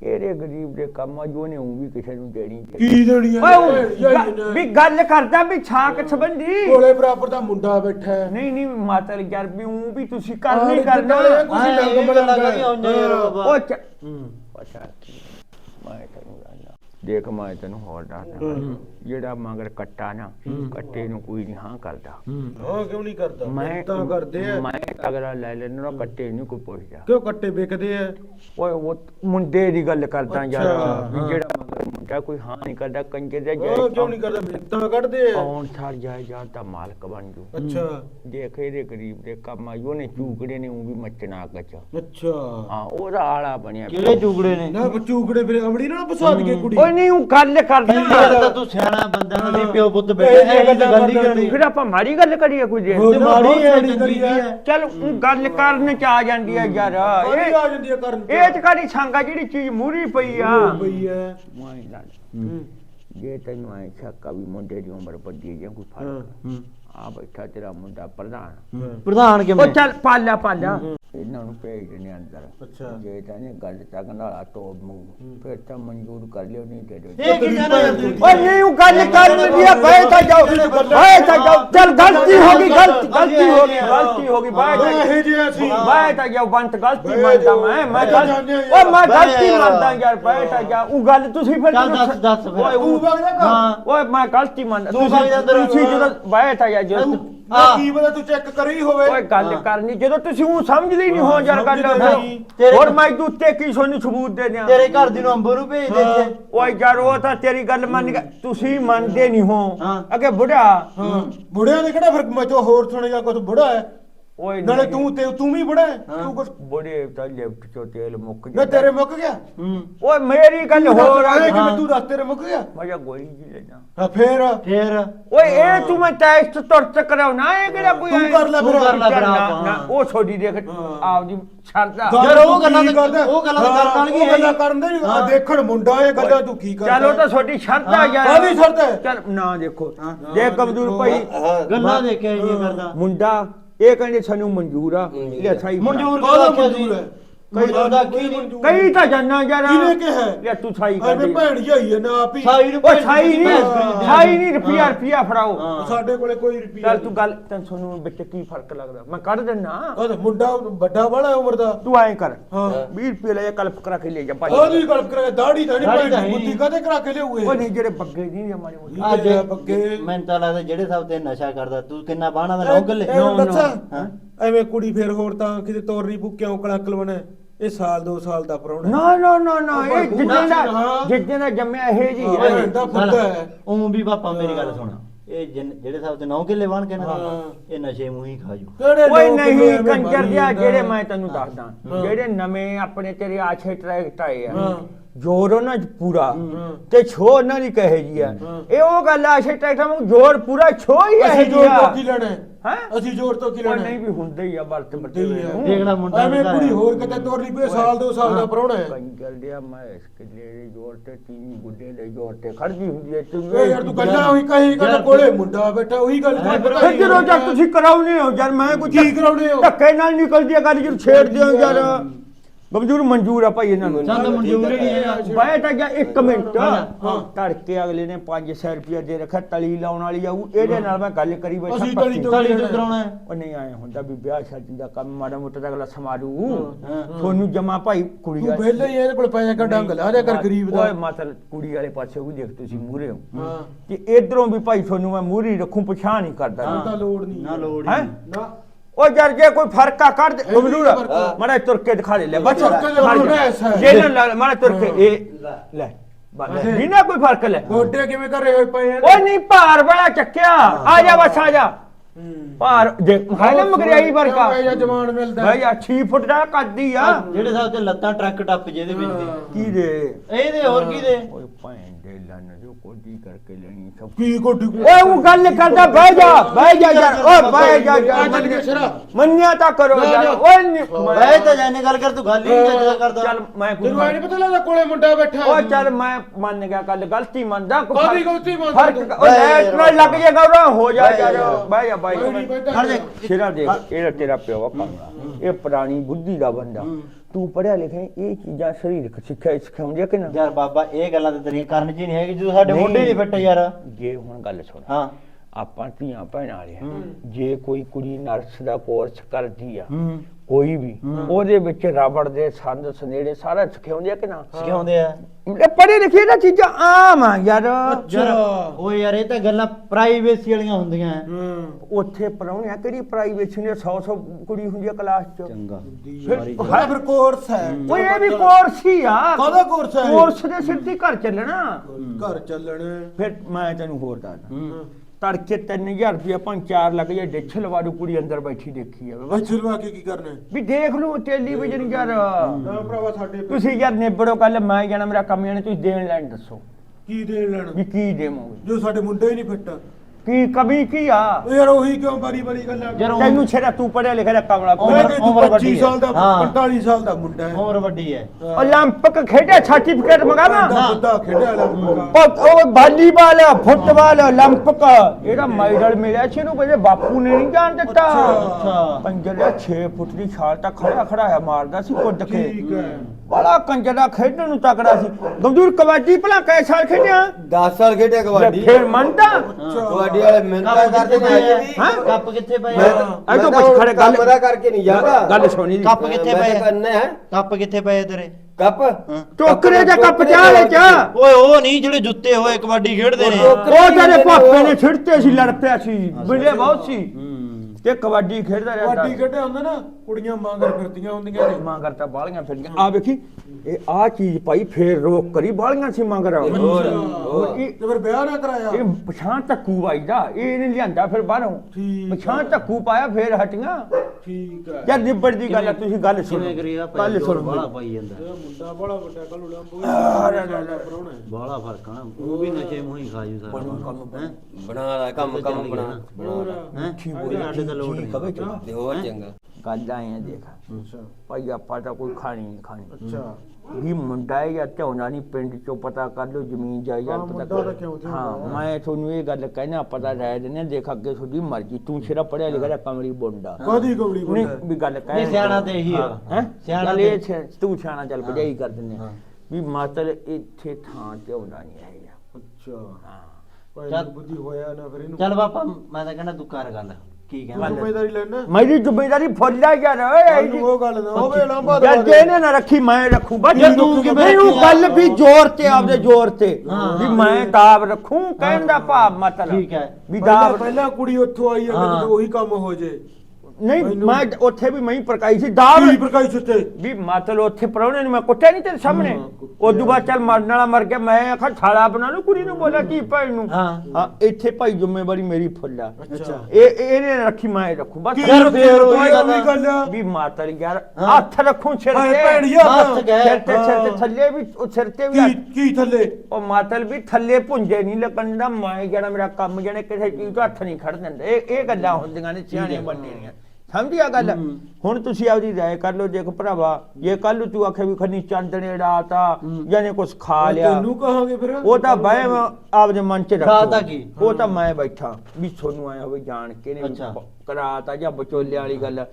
Speaker 1: ਇਹਦੇ ਗਰੀਬ ਦੇ ਕੰਮ ਆ ਜੋ ਨੇ ਉਹ ਵੀ ਕਿਸੇ ਨੂੰ ਦੇਣੀ ਚਾਹੀਦੀ
Speaker 4: ਕੀ ਦੇਣੀਆਂ
Speaker 1: ਓਏ ਉਹ
Speaker 4: ਨੇ?
Speaker 1: ਗ- ਵੀ ਗੱਲ ਕਰਦਾ ਵੀ ਛਾਕ ਸੰਬੰਧੀ।
Speaker 4: ਕੋਲੇ ਬਰਾਬਰ ਦਾ ਮੁੰਡਾ ਬੈਠਾ ਹੈ।
Speaker 1: ਨਹੀਂ ਨਹੀਂ ਮਾਤਲ ਯਾਰ ਵੀ ਉਹ ਵੀ ਤੁਸੀਂ ਕਰ ਨਹੀਂ ਕਰਨਾ।
Speaker 4: ਕੁਛ
Speaker 3: ਹਾਂ,
Speaker 4: ਲੰਗ
Speaker 3: ਇਹ
Speaker 4: ਮਲੰਗ
Speaker 3: ਲੱਗਾ। ਵੀ ਆਉਂਦੇ ਯਾਰ ਬਾਬਾ।
Speaker 1: ਉਹ ਚ-
Speaker 3: ਹੂੰ।
Speaker 1: ਪਤਾ ਕੀ ਮੈਂ ਤੈਨੂੰ ਦੱਸਦਾ ਦੇਖ ਮੈਂ ਤੈਨੂੰ ਹੋਰ ਦੱਸਦਾ। ਜਿਹੜਾ ਮਗਰ ਕੱਟਾ ਨਾ ਕੱਟੇ ਨੂੰ ਕੋਈ ਨਹੀਂ ਹਾਂ ਕਰਦਾ।
Speaker 4: ਹਾਂ। ਕਿਉਂ ਨਹੀਂ ਕਰਦਾ?
Speaker 1: ਮੈਂ
Speaker 4: ਤਾਂ ਕਰਦੇ ਆ।
Speaker 1: ਮੈਂ ਅਗਲਾ ਲੈ ਲੈਣਾ ਨਾ ਕੱਟੇ ਨੂੰ ਕੋਈ ਪੁੱਛਦਾ।
Speaker 4: ਕਿਉਂ ਕੱਟੇ ਵਿਕਦੇ ਆ?
Speaker 1: ਓਏ ਉਹ ਮੁੰਡੇ ਦੀ ਗੱਲ ਕਰਦਾ ਯਾਰ। ਜਿਹੜਾ ਮਗਰ ਮੁੰਡਾ ਕੋਈ ਹਾਂ ਨਹੀਂ ਕਰਦਾ ਕੰਜੇ ਦੇ
Speaker 4: ਉਹ ਕਿਉਂ ਨਹੀਂ ਕਰਦਾ? ਤਾਂ ਕੱਢਦੇ ਆ।
Speaker 1: ਆਉਣ ਸਾਰ ਜਾਇਦਾਦ ਦਾ ਮਾਲਕ ਬਣ ਜੂ।
Speaker 4: ਅੱਛਾ।
Speaker 1: ਦੇਖ ਇਹਦੇ ਗਰੀਬ ਦੇ ਕੰਮ ਆਈ ਉਹਨੇ ਚੂਕੜੇ ਨੇ ਉਹ ਵੀ ਮੱਚਣਾ ਕੱਚ
Speaker 4: ਅੱਛਾ।
Speaker 1: ਹਾਂ ਉਹਦਾ ਆਲਾ ਬਣਿਆ
Speaker 3: ਕਿਹੜੇ ਚੁਗੜੇ ਨੇ?
Speaker 4: ਨਾ ਬਚੂਕੜੇ ਫਿਰ ਅਮੜੀ ਨਾਲ ਫਸਾ ਦਈਏ ਕੁੜੀ।
Speaker 1: ਓਏ ਨਹੀਂ ਉਹ ਗੱਲ ਕਰਦਾ।
Speaker 3: ਤਾਂ ਤੂੰ ਸਿਆਣਾ ਬੰਦਾ ਨਹੀਂ ਪਿਓ ਪੁੱਤ ਬੈਠੇ
Speaker 4: ਜੇ
Speaker 3: ਇਹ ਗੱਲ ਹੀ ਕਰਨੀ
Speaker 1: ਫਿਰ ਆਪਾਂ ਮਾੜੀ ਗੱਲ ਕਰੀਏ ਕੋਈ
Speaker 3: ਤੇ
Speaker 4: ਨਾ
Speaker 3: ਮਾੜੀ ਹੈ,
Speaker 4: ਚੰਗੀ ਹੈ।
Speaker 1: ਚਲ ਉਹ ਗੱਲ ਕਰਨ ਚ ਆ ਜਾਂਦੀ ਹੈ ਯਾਰ।
Speaker 4: ਇਹ ਆ ਜਾਂਦੀ ਹੈ ਕਰਨ।
Speaker 1: ਇਹ ਚ ਕਾਦੀ ਸੰਗਾ ਜਿਹੜੀ ਚੀਜ਼ ਮੂਰੀ ਪਈ ਆ।
Speaker 4: ਪਈ ਹੈ।
Speaker 1: ਮੈਂ ਗੱਲ ਜੇ ਤੈਨੂੰ ਐ ਛੱਕਾ ਵੀ ਮੁੰਡੇ ਦੀ ਉਮਰ ਵੱਡੀ ਜੇ ਕੋਈ ਫ਼ਰਕ ਆ ਬੈਠਾ ਤੇਰਾ ਮੁੰਡਾ ਪ੍ਰਧਾਨ।
Speaker 3: ਪ੍ਰਧਾਨ
Speaker 1: ਉਹ
Speaker 3: ਕਿਵੇਂ
Speaker 1: ਚੱਲ ਪਾਲਿਆ ਪਾਲਿਆ। ਇਹਨਾਂ ਨੂੰ ਭੇਜ ਦਿੰਦੇ ਅੰਦਰ।
Speaker 4: ਅੱਛਾ।
Speaker 1: ਜੇ ਤਾਂ ਨੇ ਗੱਲ ਤੱਕ ਨਾਲਾ ਤੋੜ ਮੂੰਹ ਫਿਰ ਤਾਂ ਮਨਜ਼ੂਰ ਕਰ ਲਿਓ ਨਹੀਂ ਦੇ
Speaker 3: ਤੂੰ?
Speaker 1: ਓਏ ਨਹੀਂ ਉਹ ਗੱਲ ਕਰਨ ਦੀ ਆ ਬਹਿ ਤਾਂ ਜਾਓ। ਤਾਂ ਜਾਓ। ਚੱਲ ਗਲਤੀ ਹੋ ਗਈ ਗਲਤੀ ਗਲਤੀ ਹੋ ਗਈ ਗਲਤੀ ਹੋ ਗਈ। ਤਾਂ
Speaker 4: ਇਹ ਜੇ ਅਸੀਂ
Speaker 1: ਬਹਿ ਤਾਂ ਜਾਓ ਬੰਤ ਗਲਤੀ ਮੰਨਦਾ। ਮੈਂ ਮੈਂ ਓਏ ਮੈਂ ਗਲਤੀ। ਮੰਨਦਾ ਯਾਰ ਤਾਂ ਜਾ ਉਹ ਗੱਲ ਤੁਸੀਂ ਫਿਰ
Speaker 3: ਦੱਸ- ਦੱਸ।
Speaker 1: ਓਏ ਉਹ-
Speaker 4: ਜਾ
Speaker 3: ਹਾਂ
Speaker 1: ਓਏ ਮੈਂ ਗਲਤੀ ਮੰਨਦਾ
Speaker 3: ਜਾ।
Speaker 1: ਤੁਸੀਂ ਜਦੋਂ ਬਹਿ ਤਾਂ ਜਾ
Speaker 3: ਆ
Speaker 4: ਕੀ ਪਤਾ ਤੂੰ ਚੈੱਕ ਕਰੀ ਹੋਵੇ।
Speaker 1: ਓਏ ਗੱਲ ਕਰਨੀ ਜਦੋਂ ਤੁਸੀਂ ਉਹ ਸਮਝਦੇ ਹੀ ਨਹੀਂ ਹੋ ਯਾਰ ਗੱਲ।
Speaker 3: ਤੇਰੇ-
Speaker 1: ਹੋਰ ਮੈਂ ਤੂੰ ਉੱਤੇ ਕੀ ਤੁਹਾਨੂੰ ਸਬੂਤ ਦੇ ਦਿਆਂ?
Speaker 3: ਤੇਰੇ ਘਰ ਦੀ ਨੂੰ ਅੰਬਰ ਨੂੰ ਭੇਜ ਦੇ ਇੱਥੇ।
Speaker 1: ਓਏ ਯਾਰ ਉਹ ਤਾਂ ਤੇਰੀ ਗੱਲ ਮੰਨ ਗਿਆ। ਤੁਸੀਂ ਮੰਨਦੇ ਨਹੀਂ ਹੋ।
Speaker 3: ਹਾਂ।
Speaker 1: ਅਗੇ ਬੁੜਾ
Speaker 4: ਹਾਂ। ਬੁੜਿਆਂ ਦੇ ਕਿਹੜਾ ਫ਼ਰਕ ਮੈਂ ਜੋ ਹੋਰ ਸੁਣੇਗਾ ਕੁਝ ਬੁੜਾ ਹੈ।
Speaker 1: ਓਏ
Speaker 4: ਨਾਲੇ
Speaker 1: ਨਹੀਂ।
Speaker 4: ਤੂੰ ਤੇ ਤੂੰ ਵੀ ਬੁੜਾ ਹੈ ਤੂੰ ਕੁਝ
Speaker 1: ਬੁੜੇ ਤਾਂ ਲਿਫਟ ਚੋਂ ਤੇਲ ਮੁੱਕ
Speaker 4: ਮੈਂ
Speaker 1: ਜਾਂਦਾ।
Speaker 4: ਤੇਰੇ ਮੁੱਕ ਗਿਆ?
Speaker 3: ਹੂੰ।
Speaker 1: ਓਏ ਮੇਰੀ ਗੱਲ ਹੋਰ ਆ।
Speaker 4: ਕਿ
Speaker 3: ਹਾਂ।
Speaker 4: ਤੂੰ ਦੱਸ ਤੇਰੇ ਮੁੱਕ ਗਿਆ?
Speaker 1: ਮਜਾ ਗੋਲੀ ਜੀ ਲੈਣਾ
Speaker 4: ਹਾਂ ਫੇਰ?
Speaker 3: ਫੇਰ?
Speaker 1: ਓਏ ਇਹ ਤੂੰ ਮੈਂ ਟੈਸਟ ਤੁਰਤ ਕਰਾਉਣਾ ਇਹ ਕਿਹੜਾ ਕੋਈ
Speaker 4: ਤੂੰ ਕਰ ਲੈ
Speaker 3: ਤੂੰ
Speaker 4: ਫਿਰ
Speaker 3: ਕਰ ਲੈ।
Speaker 1: ਚੱਲ ਨਾ-
Speaker 3: ਹਾਂ।
Speaker 1: ਨਾ, ਉਹ ਛੋਡੀ ਦੇਖ
Speaker 4: ਹਾਂ।
Speaker 1: ਆਪਦੀ ਛੱਡਦਾ
Speaker 4: ਗੱਲ
Speaker 3: ਯਾਰ ਉਹ ਗੱਲਾਂ ਤਾਂ-
Speaker 4: ਕਰਦਾ?
Speaker 3: ਉਹ ਗੱਲਾਂ ਤਾਂ
Speaker 4: ਹਾਂ,
Speaker 3: ਕਰ ਦੇਣਗੇ
Speaker 4: ਉਹ ਗੱਲਾਂ। ਕਰਨ ਦੇ ਨੀ। ਆ
Speaker 3: ਹਾਂ।
Speaker 4: ਦੇਖਣ ਮੁੰਡਾ ਇਹ ਗੱਲਾਂ ਤੂੰ ਕੀ ਕਰਦਾ?
Speaker 1: ਚਲੋ ਤਾਂ ਛੋਡੀ ਛੱਡਦਾ
Speaker 3: ਹਾਂ,
Speaker 1: ਯਾਰ।
Speaker 4: ਕਾਹਦੀ ਸ਼ਰਤ ਹੈ?
Speaker 1: ਚੱਲ ਨਾ ਦੇਖੋ।
Speaker 3: ਹਾਂ।
Speaker 1: ਦੇਖ ਕਮਜ਼ੋਰ ਭਾਈ।
Speaker 2: ਹਾਂ।
Speaker 3: ਗੱਲਾਂ ਦੇਖਿਆ ਇਹ ਕਰਦਾ।
Speaker 1: ਮੁੰਡਾ ਇਹ ਕਹਿੰਦੇ ਸਾਨੂੰ ਮਨਜ਼ੂਰ ਆ ਲੈ ਸਹੀ
Speaker 3: ਮਨਜ਼ੂਰ
Speaker 4: ਕਿਹਦਾ ਮਨਜ਼ੂਰ ਹੈ?
Speaker 3: ਕਈ ਦਾ ਕੀ
Speaker 4: ਮਨਜ਼ੂਰ
Speaker 1: ਕਈ ਤਾਂ ਜਾਨਾ ਯਾਰ।
Speaker 4: ਕਿਹਨੇ ਕਿਹਾ?
Speaker 1: ਲੈ ਤੂੰ ਸਾਈ ਕਰ
Speaker 4: ਐਵੇਂ
Speaker 1: ਦੇ
Speaker 4: ਭੈਣ ਜਾਈ ਹੈ ਨਾ ਆਪ ਹੀ।
Speaker 3: ਸਾਈ ਨੂੰ
Speaker 1: ਸਾਈ ਨਹੀਂ। ਸਾਈ ਨਹੀਂ ਰੁਪਿਆ ਰੁਪਿਆ ਫੜਾਓ।
Speaker 4: ਸਾਡੇ ਕੋਲੇ ਕੋਈ ਰੁਪਈਆ
Speaker 1: ਚੱਲ ਤੂੰ ਗੱਲ ਤੈਨੂੰ ਤੁਹਾਨੂੰ ਵਿੱਚ ਕੀ ਫ਼ਰਕ ਲੱਗਦਾ? ਮੈਂ ਕੱਢ ਦਿੰਨਾ।
Speaker 4: ਕਹਿੰਦਾ ਮੁੰਡਾ ਵੱਡਾ ਵਾਲਾ ਉਮਰ ਦਾ।
Speaker 1: ਤੂੰ ਐਂ ਕਰ।
Speaker 4: ਹਾਂ।
Speaker 1: 20 ਰੁਪਏ ਲੈ ਜਾ ਕਲਪ ਕਰਾ ਕੇ ਲੈ ਜਾ ਭਾਈ।
Speaker 4: ਉਹਦੀ ਗਲਪ ਕਰੇ ਦਾੜੀ ਤਾਂ ਨਹੀਂ
Speaker 3: ਦਾੜੀ ਤਾਂ ਹੈ
Speaker 4: ਬੁੱਧੀ। ਕਾਹਦੇ ਕਰਾ ਕੇ ਲਿਆਉਏ
Speaker 1: ਉਹ ਨਹੀਂ ਜਿਹੜੇ ਬੱਗੇ ਨਹੀਂ ਮਾਰੇ ਮੋਟੇ।
Speaker 4: ਅੱਜ ਬੱਗੇ।
Speaker 3: ਮੈਨੂੰ ਤਾਂ ਲੱਗਦਾ ਜਿਹੜੇ ਸਭ ਤੇ ਨਸ਼ਾ ਕਰਦਾ ਤੂੰ ਕਿੰਨਾ ਬਾਣਾ ਦਾ ਨੌ ਗੱਲੇ
Speaker 4: ਐਵੇਂ ਕੁੜੀ ਫੇਰ ਹੋਰ ਤਾਂ ਕਿਤੇ ਤੋਰ ਨਹੀਂ ਪੂ ਕਿਉਂ ਕਲਕਲ ਬਣੇ ਇਹ ਸਾਲ ਦੋ ਸਾਲ ਦਾ ਪਰੌਣਾ
Speaker 1: ਨਾ ਨਾ ਨਾ ਨਾ
Speaker 4: ਉਹ
Speaker 1: ਇਹ ਜਿੱਦਾਂ ਦਾ
Speaker 4: ਹਾਂ।
Speaker 1: ਜਿੱਦਾਂ ਦਾ ਜੰਮਿਆ ਇਹ ਜੀ
Speaker 4: ਹਾਂ।
Speaker 1: ਹੈ
Speaker 4: ਦਾ ਫੁੱਦਾ ਹੈ।
Speaker 3: ਉਹ ਵੀ ਪਾਪਾ ਮੇਰੀ ਗੱਲ ਸੁਣ ਇਹ ਜਿਨ- ਜਿਹੜੇ ਸਭ ਤੇ ਨੌ ਕਿੱਲੇ ਬਣ ਕੇ ਨਾ
Speaker 4: ਹਾਂ।
Speaker 3: ਇਹ ਨਸ਼ੇ ਮੂੰਹ ਹੀ ਖਾਜੂ
Speaker 4: ਕਿਹੜੇ
Speaker 1: ਓਏ
Speaker 4: ਲੋਕ
Speaker 1: ਨਹੀਂ
Speaker 4: ਐਵੇਂ
Speaker 1: ਕੰਜਰ
Speaker 4: ਮਰੀ।
Speaker 1: ਜਿਹੜੇ ਮੈਂ ਤੈਨੂੰ ਦੱਸਦਾ
Speaker 4: ਹਾਂ।
Speaker 1: ਜਿਹੜੇ ਨਵੇਂ ਆਪਣੇ ਤੇਰੇ ਆਛੇ ਟਰੈਕਟ ਆਏ ਆ
Speaker 4: ਹਾਂ।
Speaker 1: ਜ਼ੋਰ ਉਹਨਾਂ 'ਚ ਪੂਰਾ
Speaker 4: ਹਾਂ।
Speaker 1: ਤੇ ਛੋ ਉਹਨਾਂ ਦੀ ਕਹੇ ਜੀ ਆ
Speaker 4: ਹਾਂ।
Speaker 1: ਇਹ ਉਹ ਗੱਲ ਆ ਅਸ਼ੇ ਟਰੈਕਟਰ ਨੂੰ ਜ਼ੋਰ ਪੂਰਾ ਛੋ ਹੀ ਇਹ
Speaker 4: ਅਸੀਂ
Speaker 1: ਜੀ
Speaker 4: ਜੋਰ ਤੋਂ ਕੀ ਲੈਣਾ ਹੈ?
Speaker 1: ਹੈਂ?
Speaker 4: ਅਸੀਂ ਜੋਰ ਤੋਂ ਕੀ ਲੈਣਾ
Speaker 1: ਨਹੀਂ
Speaker 4: ਹੈ?
Speaker 1: ਵੀ ਹੁੰਦਾ ਹੀ ਆ ਵਰਤ ਬੱਟੇ
Speaker 4: ਹੁੰਦੇ ਹੀ ਆ।
Speaker 1: ਨੂੰ
Speaker 3: ਦੇਖ ਲੈ ਮੁੰਡਾ
Speaker 4: ਐਵੇਂ। ਕੁੜੀ ਹੋਰ ਕਿਤੇ ਤੋਰ ਲਈ ਕੋਈ ਸਾਲ ਦੋ ਸਾਲ ਦਾ ਪਰੋਣਾ ਹੈ
Speaker 1: ਕੰਜਰ ਦਿਆ ਮੈਂ ਇਸ ਕਿਲੇ ਜ਼ੋਰ ਤੇ ਤੀਨ ਗੁੱਡੇ ਦੇ ਜ਼ੋਰ ਤੇ ਖੜਦੀ ਹੁੰਦੀ ਹੈ ਤੂੰ
Speaker 4: ਓਏ ਯਾਰ ਤੂੰ ਗੱਲਾਂ ਉਹੀ ਕਹੀ ਗੱਲ ਕੋਲੇ ਮੁੰਡਾ ਬੈਠਾ ਉਹੀ ਗੱਲ ਹੀ
Speaker 1: ਜਦੋਂ
Speaker 4: ਹੈ।
Speaker 1: ਜਦ ਤੁਸੀਂ ਕਰਾਉਨੇ ਹੋ ਯਾਰ ਮੈਂ ਕੋਈ
Speaker 4: ਕੀ ਕਰਾਉਣੇ ਹੋ?
Speaker 1: ਧੱਕੇ ਨਾਲ ਨਿਕਲਦੀ ਆ ਗੱਲ ਜਦੋਂ ਛੇੜਦੇ ਹੋ ਯਾਰ ਗਮਜੂਰ ਮਨਜ਼ੂਰ ਆ ਭਾਈ ਇਹਨਾਂ ਨੂੰ।
Speaker 3: ਸਾਨੂੰ ਮਨਜ਼ੂਰ ਹੀ ਨਹੀਂ ਹੈਗਾ
Speaker 1: ਤਾਂ ਗਿਆ 1 ਮਿੰਟ।
Speaker 4: ਹਾਂ।
Speaker 1: ਤੜਕੇ ਅਗਲੇ ਨੇ 500 ਰੁਪਏ ਦੇ ਰੱਖਿਆ ਤਲੀ ਲਾਉਣ ਵਾਲੀ ਆਊ। ਇਹਦੇ ਨਾਲ ਮੈਂ ਗੱਲ ਕਰੀ ਬੈਠਾ
Speaker 4: ਅਸੀਂ। ਤਲੀ ਤੋਂ
Speaker 3: ਤਲੀ ਤੋਂ ਕਰਾਉਣਾ ਹੈ?
Speaker 1: ਉਹ ਨਹੀਂ ਆਏ ਹੁੰਦਾ ਵੀ ਵਿਆਹ ਸ਼ਾਦੀ ਦਾ ਕੰਮ ਮਾੜਾ ਮੋਟਾ ਦਾ ਅਗਲਾ ਸਮਾਰੂ।
Speaker 3: ਹਾਂ।
Speaker 1: ਤੁਹਾਨੂੰ ਜਮਾ ਭਾਈ ਕੁੜੀ
Speaker 4: ਤੂੰ
Speaker 1: ਵਾਲੇ-
Speaker 4: ਵਿਹਲੇ ਹੀ ਇਹਦੇ ਕੋਲ ਪੈਸਾ ਕਾ ਡੰਗ ਲਾ ਜਾ ਕਰ ਗਰੀਬ ਦਾ।
Speaker 1: ਓਏ ਮਤਲਬ ਕੁੜੀ ਵਾਲੇ ਪਾਸੇ ਉਹ ਦੇਖ ਤੁਸੀਂ ਮੂਰੇ ਹੋ। ਕਿ ਇਧਰੋਂ ਵੀ ਭਾਈ ਤੁਹਾਨੂੰ ਮੈਂ ਮੂਰੀ ਰੱਖੂ ਪਛਾਣ ਨਹੀਂ ਕਰਦਾ।
Speaker 4: ਹਾਂ। ਤਾਂ ਲੋੜ ਨਹੀਂ।
Speaker 3: ਨਾ ਲੋੜ ਨਹੀਂ।
Speaker 4: ਨਾ।
Speaker 1: ਉਹ ਜਰ ਜੇ ਕੋਈ ਫ਼ਰਕ ਆ ਕੱਢ ਦੇ। ਮਾੜਾ ਤੁਰ ਕੇ ਦਿਖਾ ਲੈ ਬਸ
Speaker 4: ਤੁਰ ਕੇ ਦਿਖਾ। ਦੇ।
Speaker 1: ਜੇ ਨਾ ਮਾੜਾ ਤੁਰ ਕੇ। ਇਹ ਲੈ ਬਸ ਨਹੀਂ ਨਾ ਕੋਈ ਫ਼ਰਕ ਲੈ।
Speaker 4: ਗੋਡੇ ਕਿਵੇਂ ਘਰੇ ਹੋਏ ਪਏ ਆ?
Speaker 1: ਉਹ ਨਹੀਂ ਭਾਰ ਬੜਾ ਚੱਕਿਆ। ਆ ਜਾ ਬਸ ਆ ਜਾ। ਭਾਰ ਜੇ ਹੈ ਨਾ ਮਗਰਿਆਈ ਵਰਗਾ
Speaker 4: ਜਮਾਨ ਮਿਲਦਾ?
Speaker 1: ਭਾਈ ਆ 6 ਫੁੱਟ ਦਾ ਕੱਦੀ ਆ।
Speaker 3: ਜਿਹੜੇ ਸਾਹਿਬ ਤੇ ਲੱਤਾਂ ਟਰੱਕ ਟੱਪ ਜਿਹਦੇ ਵਿੱਚ ਦੀ।
Speaker 1: ਕੀ ਦੇ?
Speaker 3: ਇਹਦੇ ਹੋਰ ਕੀ ਦੇ?
Speaker 1: ਓਏ ਭੈਣ। ਦੇ ਲੰਨ ਜੋ ਕੋਡੀ ਕਰਕੇ ਲੈਣੀ ਸਭ
Speaker 4: ਕੀ ਗੋਡੀ
Speaker 1: ਓਏ ਉਹ ਗੱਲ ਕਰਦਾ ਬਹਿ ਜਾ ਬਹਿ ਜਾ ਯਾਰ ਓਏ ਬਹਿ ਜਾ ਯਾਰ
Speaker 4: ਚੱਲ ਕੇ ਸ਼ਰਾ।
Speaker 1: ਮੰਨਿਆ ਤਾਂ ਕਰੋ
Speaker 4: ਨਾ,
Speaker 1: ਯਾਰ
Speaker 4: ਨਾ।
Speaker 1: ਓਏ ਨੀ-
Speaker 3: ਬੈ ਤਾਂ ਜਾਣੇ ਗੱਲ ਕਰ ਤੂੰ ਗੱਲ ਹੀ ਨਹੀਂ ਜਦੋਂ ਕਰਦਾ।
Speaker 1: ਚੱਲ ਮੈਂ ਕੋਈ
Speaker 4: ਤੈਨੂੰ ਐ ਨਹੀਂ ਪਤਾ ਲੱਗਦਾ ਕੋਲੇ ਮੁੰਡਾ ਬੈਠਾ
Speaker 1: ਓ ਚੱਲ ਮੈਂ ਮੰਨ ਗਿਆ ਕੱਲ ਗਲਤੀ ਮੰਨਦਾ ਕੋਈ
Speaker 4: ਕਾਹਦੀ
Speaker 1: ਫਰਕ-
Speaker 4: ਗਲਤੀ ਮੰਨਦਾ
Speaker 1: ਫ਼ਰਕ
Speaker 4: ਤੂੰ?
Speaker 1: ਓ ਲੈਟ ਨਾਲ ਲੱਗ ਜੇ ਗੌਰਾ ਹੋ ਜਾ ਯਾਰ ਬਹਿ ਜਾ
Speaker 4: ਕੋਈ ਨਹੀਂ
Speaker 1: ਬਾਈ।
Speaker 4: ਬੈਠਾ
Speaker 3: ਖੜ ਜਾ।
Speaker 1: ਸਿਰਾ ਦੇਖ ਇਹਦਾ ਤੇਰਾ ਪਿਓ ਆ ਇਹ ਪੁਰਾਣੀ ਬੁੱਧੀ ਦਾ ਬੰਦਾ। ਤੂੰ ਪੜਿਆ ਲਿਖਿਆ ਇਹ ਚੀਜ਼ਾਂ ਸਰੀਰਕ ਸਿੱਖਿਆ ਸਿਖਾਉਂਦੀਆਂ ਕਿ ਨਾ?
Speaker 3: ਯਾਰ ਬਾਬਾ ਇਹ ਗੱਲਾਂ ਤੇ ਤੇਰੀਆਂ ਕਰਨ ਚ ਹੀ ਨਹੀਂ ਹੈਗੀ ਜਦੋਂ ਸਾਡੇ
Speaker 1: ਨਹੀਂ।
Speaker 3: ਮੋਢੇ ਨਹੀਂ ਫਿੱਟ ਯਾਰ।
Speaker 1: ਜੇ ਹੁਣ ਗੱਲ ਸੁਣ।
Speaker 3: ਹਾਂ।
Speaker 1: ਆਪਾਂ ਧੀਆਂ ਭੈਣਾਂ ਵਾਲੇ ਆ। ਜੇ ਕੋਈ ਕੁੜੀ ਨਰਸ ਦਾ ਕੋਰਸ ਕਰਦੀ ਆ
Speaker 3: ਹੂੰ।
Speaker 1: ਕੋਈ ਵੀ ਉਹਦੇ ਵਿੱਚ ਰਬੜ ਦੇ ਸੰਦ ਸਨੇੜੇ ਸਾਰਾ ਸਿਖਾਉਂਦੇ ਆ ਕਿ ਨਾ?
Speaker 3: ਸਿਖਾਉਂਦੇ ਆ।
Speaker 1: ਇਹ ਪੜ੍ਹੇ ਲਿਖੇ ਨਾ ਚੀਜ਼ਾਂ ਆਮ ਆ ਯਾਰ।
Speaker 3: ਯਾਰ ਓਏ ਯਾਰ ਇਹ ਤਾਂ ਗੱਲਾਂ ਪ੍ਰਾਈਵੇਸੀ ਵਾਲੀਆਂ ਹੁੰਦੀਆਂ।
Speaker 4: ਹਾਂ।
Speaker 1: ਉੱਥੇ ਪੜਾਉਣਿਆ ਕਿਹੜੀ ਪ੍ਰਾਈਵੇਸੀ ਨੇ? 100 100 ਕੁੜੀ ਹੁੰਦੀ ਆ ਕਲਾਸ 'ਚ।
Speaker 3: ਚੰਗਾ।
Speaker 1: ਫਿਰ
Speaker 4: ਹਾਂ ਫਿਰ ਕੋਰਸ ਹੈ।
Speaker 1: ਓਏ ਇਹ ਵੀ ਕੋਰਸ ਹੀ ਆ।
Speaker 4: ਕੋਰਸ ਹੈ ਇਹ?
Speaker 1: ਕੋਰਸ ਦੇ ਸਿਰ ਤੇ ਘਰ ਚੱਲਣਾ।
Speaker 4: ਘਰ ਚੱਲਣ।
Speaker 1: ਫਿਰ ਮੈਂ ਤੈਨੂੰ ਹੋਰ ਦੱਸਦਾ। ਤੜਕੇ 3000 ਰੁਪਇਆ ਪੰਜ ਚਾਰ ਲੱਗ ਜੇ ਡਿੱਛ ਲਵਾ ਦੂ ਕੁੜੀ ਅੰਦਰ ਬੈਠੀ ਦੇਖੀ ਬਸ।
Speaker 4: ਅਛਲਵਾ ਕੇ ਕੀ ਕਰਨਾ ਹੈ?
Speaker 1: ਵੀ ਦੇਖ ਲਓ ਟੈਲੀਵਿਜ਼ਨ ਯਾਰ।
Speaker 4: ਨਾ ਭਰਾਵਾ ਸਾਡੇ
Speaker 1: ਤੁਸੀਂ ਯਾਰ ਨਿਬੜੋ ਕੱਲ ਮੈਂ ਜਾਣਾ ਮੇਰਾ ਕੰਮ ਜਾਣਾ ਤੁਸੀਂ ਦੇਣ ਲੈਣ ਦੱਸੋ।
Speaker 4: ਕੀ ਦੇਣ ਲੈਣ?
Speaker 1: ਵੀ ਕੀ ਦੇਵੋਗੇ?
Speaker 4: ਜੋ ਸਾਡੇ ਮੁੰਡੇ ਹੀ ਨਹੀਂ ਫਿੱਟ।
Speaker 1: ਕੀ ਕਮੀ ਕੀ ਆ?
Speaker 4: ਯਾਰ ਉਹੀ ਕਿਉਂ ਬਾਰੀ ਬਾਰੀ ਗੱਲਾਂ
Speaker 3: ਯਾਰ
Speaker 1: ਤੈਨੂੰ ਛੇੜਾ ਤੂੰ ਪੜਿਆ ਲਿਖਿਆ ਦਾ ਕਮਲਾ
Speaker 3: ਕੋਈ
Speaker 4: 25 ਸਾਲ ਦਾ 45 ਸਾਲ ਦਾ ਮੁੰਡਾ ਹੈ।
Speaker 3: ਵੱਡੀ ਹੈ।
Speaker 1: ਉਹ ਖੇਡਿਆ ਸਰਟੀਫਿਕੇਟ ਮੰਗਾਵਾ
Speaker 4: ਬੁੱਢਾ ਖੇਡਿਆ ਲੱਗਦਾ
Speaker 1: ਉਹ ਉਹ ਵਾਲੀਬਾਲ ਫੁੱਟਬਾਲ ਆ, ਲੰਪਕ ਇਹਦਾ ਮੈਡਲ ਮਿਲਿਆ ਸੀ ਇਹਨੂੰ ਕਹਿੰਦੇ ਬਾਪੂ ਨੇ ਨਹੀਂ ਜਾਣ ਦਿੱਤਾ।
Speaker 3: ਅੱਛਾ।
Speaker 1: ਪੰਜਲੇ 6 ਫੁੱਟ ਦੀ ਛਾਲ ਤਾਂ ਖੜਾ ਖੜਾ ਹੈ ਮਾਰਦਾ ਸੀ ਕੁੱਟ ਕੇ।
Speaker 4: ਠੀਕ ਹੈ।
Speaker 1: ਬੜਾ ਕੰਜਰਾ ਖੇਡਣ ਨੂੰ ਤਕੜਾ ਸੀ। ਗੰਦੂਰ ਕਬੱਡੀ ਭਲਾ ਕੈ ਸਾਲ ਖੇਡਿਆ?
Speaker 2: 10 ਸਾਲ ਖੇਡਿਆ ਕਬੱਡੀ।
Speaker 1: ਫੇਰ ਮੰਨਦਾ?
Speaker 2: ਕਬੱਡੀ ਵਾਲੇ
Speaker 3: ਕੱਪ
Speaker 2: ਕਰਦੇ ਨੇ।
Speaker 1: ਹੈਂ?
Speaker 3: ਕੱਪ ਕਿੱਥੇ ਪਏ ਆ?
Speaker 1: ਇਹ ਤੋਂ ਕੁਛ ਖੜੇ ਗੱਲ-
Speaker 2: ਦਾ ਕਰਕੇ ਨਹੀਂ ਜਾਂਦਾ।
Speaker 1: ਗੱਲ ਸੁਣੀ। ਦੀ
Speaker 3: ਕੱਪ ਕਿੱਥੇ
Speaker 2: ਮੈਂ
Speaker 3: ਪਏ?
Speaker 2: ਕਰਨਾ ਹੈ।
Speaker 3: ਕੱਪ ਕਿੱਥੇ ਪਏ ਤੇਰੇ?
Speaker 2: ਕੱਪ।
Speaker 1: ਟੋਕਰੇ ਦਾ ਕੱਪ ਚਾਹ ਲੈ ਚਾ
Speaker 3: ਓਏ ਉਹ ਨਹੀਂ ਜਿਹੜੇ ਜੁੱਤੇ ਹੋਏ ਕਬੱਡੀ ਖੇਡਦੇ ਨੇ।
Speaker 2: ਉਹ
Speaker 1: ਉਹ ਤੇਰੇ ਪਾਪੇ ਨੇ ਛਿੜਤੇ ਸੀ ਲੜ ਪਿਆ ਸੀ। ਬਿਲੇ ਬਹੁਤ ਸੀ। ਤੇ ਕਬੱਡੀ ਖੇਡਦਾ ਰਿਹਾ
Speaker 4: ਕਬੱਡੀ ਖੇਡਿਆ ਹੁੰਦਾ ਨਾ ਕੁੜੀਆਂ ਮੰਗਰ ਫਿਰਦੀਆਂ ਹੁੰਦੀਆਂ ਨੇ।
Speaker 1: ਮਾਂ ਕਰਤਾ ਬਾਲੀਆਂ ਫਿਰਦੀਆਂ। ਆ ਵੇਖੀ ਇਹ ਆ ਚੀਜ਼ ਭਾਈ ਫੇਰ ਰੋਕ ਕਰੀ ਬਾਲੀਆਂ ਸੀ ਮੰਗ ਰਹਾ
Speaker 2: ਹੋਰ
Speaker 1: ਹੋਰ। ਇਹ
Speaker 4: ਤੇ ਫਿਰ ਵਿਆਹ ਨਾ ਕਰਾਇਆ।
Speaker 1: ਇਹ ਪਛਾਣ ਧੱਕੂ ਆਈਦਾ ਇਹ ਨਹੀਂ ਲਿਆਂਦਾ ਫਿਰ ਬਾਹਰੋਂ।
Speaker 4: ਠੀਕ
Speaker 1: ਪਛਾਣ ਧੱਕੂ ਪਾਇਆ ਫੇਰ ਹਟੀਆਂ।
Speaker 4: ਠੀਕ ਹੈ
Speaker 1: ਯਾਰ ਨਿਬੜ ਦੀ ਗੱਲ ਆ, ਤੁਸੀਂ ਗੱਲ ਸੁਣੋ।
Speaker 3: ਕਿਵੇਂ
Speaker 1: ਗੱਲ ਸੁਣੋ।
Speaker 3: ਬਾਲਾ ਪਾਈ ਜਾਂਦਾ।
Speaker 4: ਇਹ ਮੁੰਡਾ ਬੜਾ ਵੱਡਾ ਕੱਲ ਉਲੰਪ ਪਰੋਣਾ
Speaker 3: ਬਾਲਾ ਫ਼ਰਕ ਆ ਉਹ ਵੀ ਨਸ਼ੇ ਮੂੰਹ ਹੀ ਖਾ ਜੂ ਸਾਰਾ। ਹੈਂ?
Speaker 2: ਬਣਾ ਲੈ ਕੰਮ ਕੰਮ ਬਣਾ। ਬਣਾ ਲੈ।
Speaker 3: ਹੈਂ?
Speaker 1: ਠੀਕ
Speaker 3: ਸਾਡੇ ਤਾਂ ਲੋੜ ਨਹੀਂ
Speaker 1: ਕਵੇ ਚੁੱਪ
Speaker 2: ਤੇ ਹੋਰ ਚੰਗਾ।
Speaker 1: ਗੱਲ ਆਏ ਆ ਦੇਖ।
Speaker 4: ਅੱਛਾ।
Speaker 1: ਭਾਈ ਆਪਾਂ ਤਾਂ ਕੋਈ ਖਾਣੀ ਨਹੀਂ ਖਾਣੀ।
Speaker 4: ਅੱਛਾ।
Speaker 1: ਵੀ ਮੁੰਡਾ ਹੈ ਜਾਂ ਝੋਨਾ ਨਹੀਂ ਪਿੰਡ ਚੋਂ ਪਤਾ ਕਰ ਲਓ ਜ਼ਮੀਨ ਜਾਇਦਾਦ
Speaker 4: ਹਾਂ,
Speaker 1: ਪਤਾ
Speaker 4: ਮੁੰਡਾ
Speaker 1: ਕਰ ਹਾਂ
Speaker 4: ਹੈ।
Speaker 1: ਮੈਂ ਤੁਹਾਨੂੰ ਇਹ ਗੱਲ ਕਹਿਣਾ ਪਤਾ ਰਹਿ ਦਿੰਦੇ ਦੇਖ ਅੱਗੇ ਤੁਹਾਡੀ ਮਰਜ਼ੀ। ਤੂੰ ਸਿਰਾ ਪੜਿਆ ਲਿਖਿਆ ਦਾ ਕਮਲੀ ਬੁੰਡਾ।
Speaker 4: ਕਾਦੀ ਕਬੜੀ
Speaker 1: ਨਹੀਂ
Speaker 4: ਬੰਦਾ
Speaker 1: ਵੀ ਗੱਲ ਕਹਿ
Speaker 3: ਨਹੀਂ, ਸਿਆਣਾ ਤੇ ਇਹੀ ਆ।
Speaker 1: ਹੈ
Speaker 3: ਸਿਆਣਾ
Speaker 1: ਸਿਆਣਾ
Speaker 3: ਤੇ-
Speaker 1: ਤੇ ਸਿਆਣਾ ਚੱਲ ਭਜਾਈ ਕਰ ਦਿੰਦੇ ਆ
Speaker 3: ਹਾਂ।
Speaker 1: ਵੀ ਮਾਤਰ ਇੱਥੇ ਥਾਂ ਤੇ ਆਉਂਦਾ ਨਹੀਂ ਹੈ
Speaker 4: ਅੱਛਾ।
Speaker 1: ਹਾਂ।
Speaker 4: ਭਾਈ
Speaker 3: ਚੱਲ।
Speaker 4: ਬੁੱਧੀ ਹੋਇਆ ਨਾ ਫਿਰ ਇਹਨੂੰ
Speaker 3: ਚੱਲ ਬਾਪਾ ਮੈਂ ਤਾਂ ਕਹਿੰਦਾ ਤੂੰ ਕਰ ਗੱਲ। ਕੀ ਕਹਿੰਦਾ
Speaker 4: ਜ਼ਿੰਮੇਵਾਰੀ ਲੈਣਾ?
Speaker 1: ਮੇਰੀ ਜ਼ਿੰਮੇਵਾਰੀ ਫੁੱਲਾ ਯਾਰ ਓਏ।
Speaker 4: ਮੈਨੂੰ ਉਹ ਗੱਲ ਨਾ ਹੋਵੇ ਲਾਂਬਾ
Speaker 1: ਯਾਰ ਜੇ ਇਹਨੇ ਨਾ ਰੱਖੀ ਮੈਂ ਰੱਖੂ। ਬਸ
Speaker 4: ਜੇ ਤੂੰ ਕਿਵੇਂ
Speaker 1: ਨਹੀਂ ਉਹ
Speaker 3: ਰੱਖੀ?
Speaker 1: ਗੱਲ ਵੀ ਜ਼ੋਰ ਤੇ ਆਪਦੇ ਜ਼ੋਰ ਤੇ। ਵੀ ਮੈਂ ਦਾਬ ਰੱਖੂ ਕਹਿਣ ਦਾ ਭਾਵ ਮਤਲਬ।
Speaker 3: ਠੀਕ ਹੈ।
Speaker 1: ਵੀ
Speaker 4: ਪਹਿਲਾਂ
Speaker 1: ਦਾਬ
Speaker 4: ਪਹਿਲਾਂ ਕੁੜੀ ਉੱਥੋਂ ਆਈ ਹੈ ਉਹੀ ਕੰਮ ਹੋ ਜੇ।
Speaker 1: ਨਹੀਂ ਮੈਂ ਉੱਥੇ ਵੀ ਮੈਂ ਪ੍ਰਕਾਈ ਸੀ ਦਾਬ
Speaker 4: ਕੀ ਪ੍ਰਕਾਸ਼ ਸੁੱਤੇ
Speaker 1: ਵੀ ਮਤਲਬ ਉੱਥੇ ਪਰੌਣੇ ਨੂੰ ਮੈਂ ਕੁੱਟਿਆ ਨਹੀਂ ਤੇਰੇ ਸਾਹਮਣੇ? ਉਦੋਂ ਬਾਅਦ ਚੱਲ ਮਰਨ ਵਾਲਾ ਮਰ ਗਿਆ ਮੈਂ ਆਖਾ ਛਾਲਾ ਬਣਾ ਲੂ ਕੁੜੀ ਨੂੰ ਬੋਲਿਆ ਕੀ ਭੈਣ ਨੂੰ?
Speaker 3: ਹਾਂ।
Speaker 1: ਹਾਂ ਇੱਥੇ ਭਾਈ ਜ਼ਿੰਮੇਵਾਰੀ ਮੇਰੀ ਫੁੱਲ ਆ।
Speaker 4: ਅੱਛਾ।
Speaker 1: ਇਹ ਇਹ- ਇਹਨੇ ਰੱਖੀ ਮੈਂ ਰੱਖੂ। ਬਸ
Speaker 3: ਯਾਰ ਫੇਰ ਉਹੀ
Speaker 4: ਕੋਈ
Speaker 3: ਗੱਲ।
Speaker 1: ਵੀ ਮਾਤਲ ਯਾਰ। ਹੱਥ ਰੱਖੂ ਸਿਰ ਤੇ।
Speaker 4: ਭੈਣੀਆ
Speaker 3: ਹੱਥ। ਗਏ।
Speaker 1: ਸਿਰ ਤੇ ਸਿਰ ਤੇ। ਥੱਲੇ ਵੀ ਉਹ ਸਿਰ ਤੇ ਵੀ
Speaker 4: ਕੀ ਥੱਲੇ?
Speaker 1: ਉਹ ਮਾਤਲ ਵੀ ਥੱਲੇ ਭੁੰਜੇ ਨਹੀਂ ਲੱਗਣ ਦਾ ਮੈਂ ਜਿਹੜਾ ਮੇਰਾ ਕੰਮ ਜਿਹੜੇ ਕਿਸੇ ਚੀਜ਼ ਤੋਂ ਹੱਥ ਨਹੀਂ ਖੜ ਦਿੰਦੇ। ਇਹ ਇਹ ਗੱਲਾਂ ਹੁੰਦੀਆਂ ਨੇ ਸਿਆਣੇ ਬੰਦੇ ਦੀਆਂ ਸਮਝਿਆ ਗੱਲ? ਹੁਣ ਤੁਸੀਂ ਆਪਦੀ ਰਾਏ ਕਰ ਲਓ ਦੇਖ ਭਰਾਵਾ ਜੇ ਕੱਲ ਨੂੰ ਤੂੰ ਆਖੇ ਵੀ ਖਨੀ ਚਾਂਦਣੇ ਰਾਤਾ ਜਾਨੇ ਕੁਛ ਖਾ ਲਿਆ
Speaker 4: ਤੈਨੂੰ ਕਹਾਂਗੇ ਫਿਰ।
Speaker 1: ਉਹ ਤਾਂ ਵਹਿਮ ਆਪਦੇ ਮਨ ਚ ਰੱਖੋ।
Speaker 3: ਕੀ?
Speaker 1: ਉਹ ਤਾਂ ਮੈਂ ਬੈਠਾ ਵੀ ਤੁਹਾਨੂੰ ਆਇਆ ਹੋਵੇ ਜਾਣ ਕੇ ਨੇ। ਕਰਾਤਾ ਜਾਂ ਵਿਚੋਲੇ ਵਾਲੀ ਗੱਲ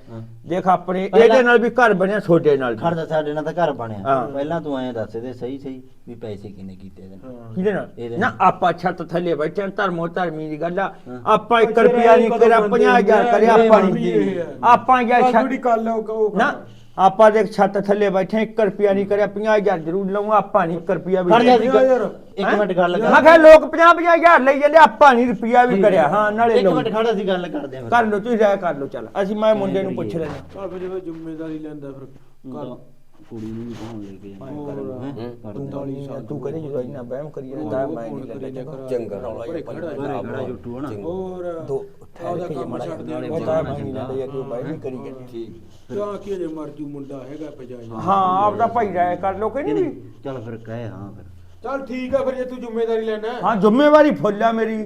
Speaker 1: ਦੇਖ ਆਪਣੇ ਇਹਦੇ ਨਾਲ ਵੀ ਘਰ ਬਣਿਆ ਛੋਟੇ ਨਾਲ ਵੀ।
Speaker 3: ਖੜਦਾ ਸਾਡੇ ਨਾਲ ਤਾਂ ਘਰ ਬਣਿਆ
Speaker 1: ਹਾਂ।
Speaker 3: ਪਹਿਲਾਂ ਤੂੰ ਐਂ ਦੱਸ ਦੇ ਸਹੀ ਸਹੀ ਵੀ ਪੈਸੇ ਕਿੰਨੇ ਕੀਤੇ ਇਹਦੇ ਨਾਲ
Speaker 1: ਕਿਹਦੇ ਨਾਲ
Speaker 3: ਇਹਦੇ
Speaker 1: ਨਾ
Speaker 3: ਨਾਲ।
Speaker 1: ਆਪਾਂ ਛੱਤ ਥੱਲੇ ਬੈਠੇ ਹਾਂ ਧਰਮੋ ਧਰਮੀ ਦੀ ਗੱਲ ਆ
Speaker 3: ਹਾਂ।
Speaker 1: ਆਪਾਂ 1
Speaker 4: ਅੱਛਾ,
Speaker 1: ਰੁਪਿਆ ਨਹੀਂ ਕਰਿਆ
Speaker 4: ਮੰਨਦੇ
Speaker 1: 50000 ਕਰਿਆ ਆਪਾਂ ਨਹੀਂ। ਆਪਾਂ ਜਾਂ
Speaker 4: ਕੱਲ੍ਹ
Speaker 1: ਛੱਤ
Speaker 4: ਗੱਲ ਆ ਉਹ ਕਹੋ
Speaker 1: ਨਾ ਆਪਾਂ ਦੇ ਛੱਤ ਥੱਲੇ ਬੈਠੇ 1 ਰੁਪਿਆ ਨਹੀਂ ਕਰਿਆ 50000 ਜ਼ਰੂਰ ਲਵਾਂ ਆਪਾਂ ਨਹੀਂ 1 ਰੁਪਿਆ ਵੀ
Speaker 3: ਖੜ ਜਾ
Speaker 1: ਨਹੀਂ।
Speaker 3: ਸੀ
Speaker 4: ਯਾਰ।
Speaker 3: ਇੱਕ ਮਿੰਟ ਗੱਲ
Speaker 1: ਮੈਂ
Speaker 3: ਕਰ
Speaker 1: ਕਿਹਾ ਲੋਕ 50 50000 ਲਈ ਜਾਂਦੇ ਆਪਾਂ ਨਹੀਂ ਰੁਪਿਆ ਵੀ ਕਰਿਆ। ਹਾਂ ਨਾਲੇ
Speaker 3: ਇੱਕ
Speaker 1: ਲਓ
Speaker 3: ਮਿੰਟ ਖੜਾ ਸੀ ਗੱਲ ਕਰਦੇ ਹਾਂ।
Speaker 1: ਕਰ ਲਓ ਤੁਸੀਂ ਰਾਇ ਕਰ ਲਓ ਚੱਲ। ਅਸੀਂ ਮੈਂ ਮੁੰਡੇ ਨੂੰ ਪੁੱਛ ਲੈਣਾ
Speaker 4: ਫਿਰ ਜਦੋਂ ਜ਼ਿੰਮੇਵਾਰੀ ਲੈਂਦਾ ਫਿਰ। ਕਰ।
Speaker 3: ਕੁੜੀ ਨੂੰ ਵੀ ਕੌਣ ਲੈ ਕੇ ਜਾਣਾ?
Speaker 1: ਤੂੰ ਤਾਂ ਤੂੰ ਕਰੇ ਜਦੋਂ ਇੰਨਾ ਵਹਿਮ ਕਰੀ ਜਾਂਦਾ ਮੈਂ ਨਹੀਂ ਲੈਂਦਾ
Speaker 2: ਚੰਗਾ
Speaker 4: ਬੜੇ ਖੜਾ
Speaker 3: ਜੁੱਟੂ ਹਨਾ।
Speaker 4: ਹੋਰ
Speaker 1: ਦੋ
Speaker 4: ਆਪਦਾ ਕੰਮ ਛੱਡ ਦੇ
Speaker 1: ਉਹ ਤਾਂ ਮੈਂ ਨਹੀਂ ਲੈਂਦਾ ਜਾਂ ਕੋਈ ਬਾਈ ਨਹੀਂ ਕਰੀ ਜਾਂਦੇ।
Speaker 2: ਠੀਕ।
Speaker 4: ਕਿਆ ਕੀ ਜੇ ਮਰ ਜੂ ਮੁੰਡਾ ਹੈਗਾ ਪਜਾਈ
Speaker 1: ਹਾਂ ਆਪਦਾ ਭਾਈ ਰਾਇ ਕਰ ਲਓ ਕਿ ਨਹੀਂ
Speaker 3: ਚੱਲ ਫਿਰ ਕਹੇ ਹਾਂ ਫਿਰ।
Speaker 4: ਚੱਲ ਠੀਕ ਆ ਫਿਰ ਜੇ ਤੂੰ ਜ਼ਿੰਮੇਵਾਰੀ ਲੈਣਾ। ਹੈ।
Speaker 1: ਜ਼ਿੰਮੇਵਾਰੀ ਫੁੱਲ ਆ ਮੇਰੀ।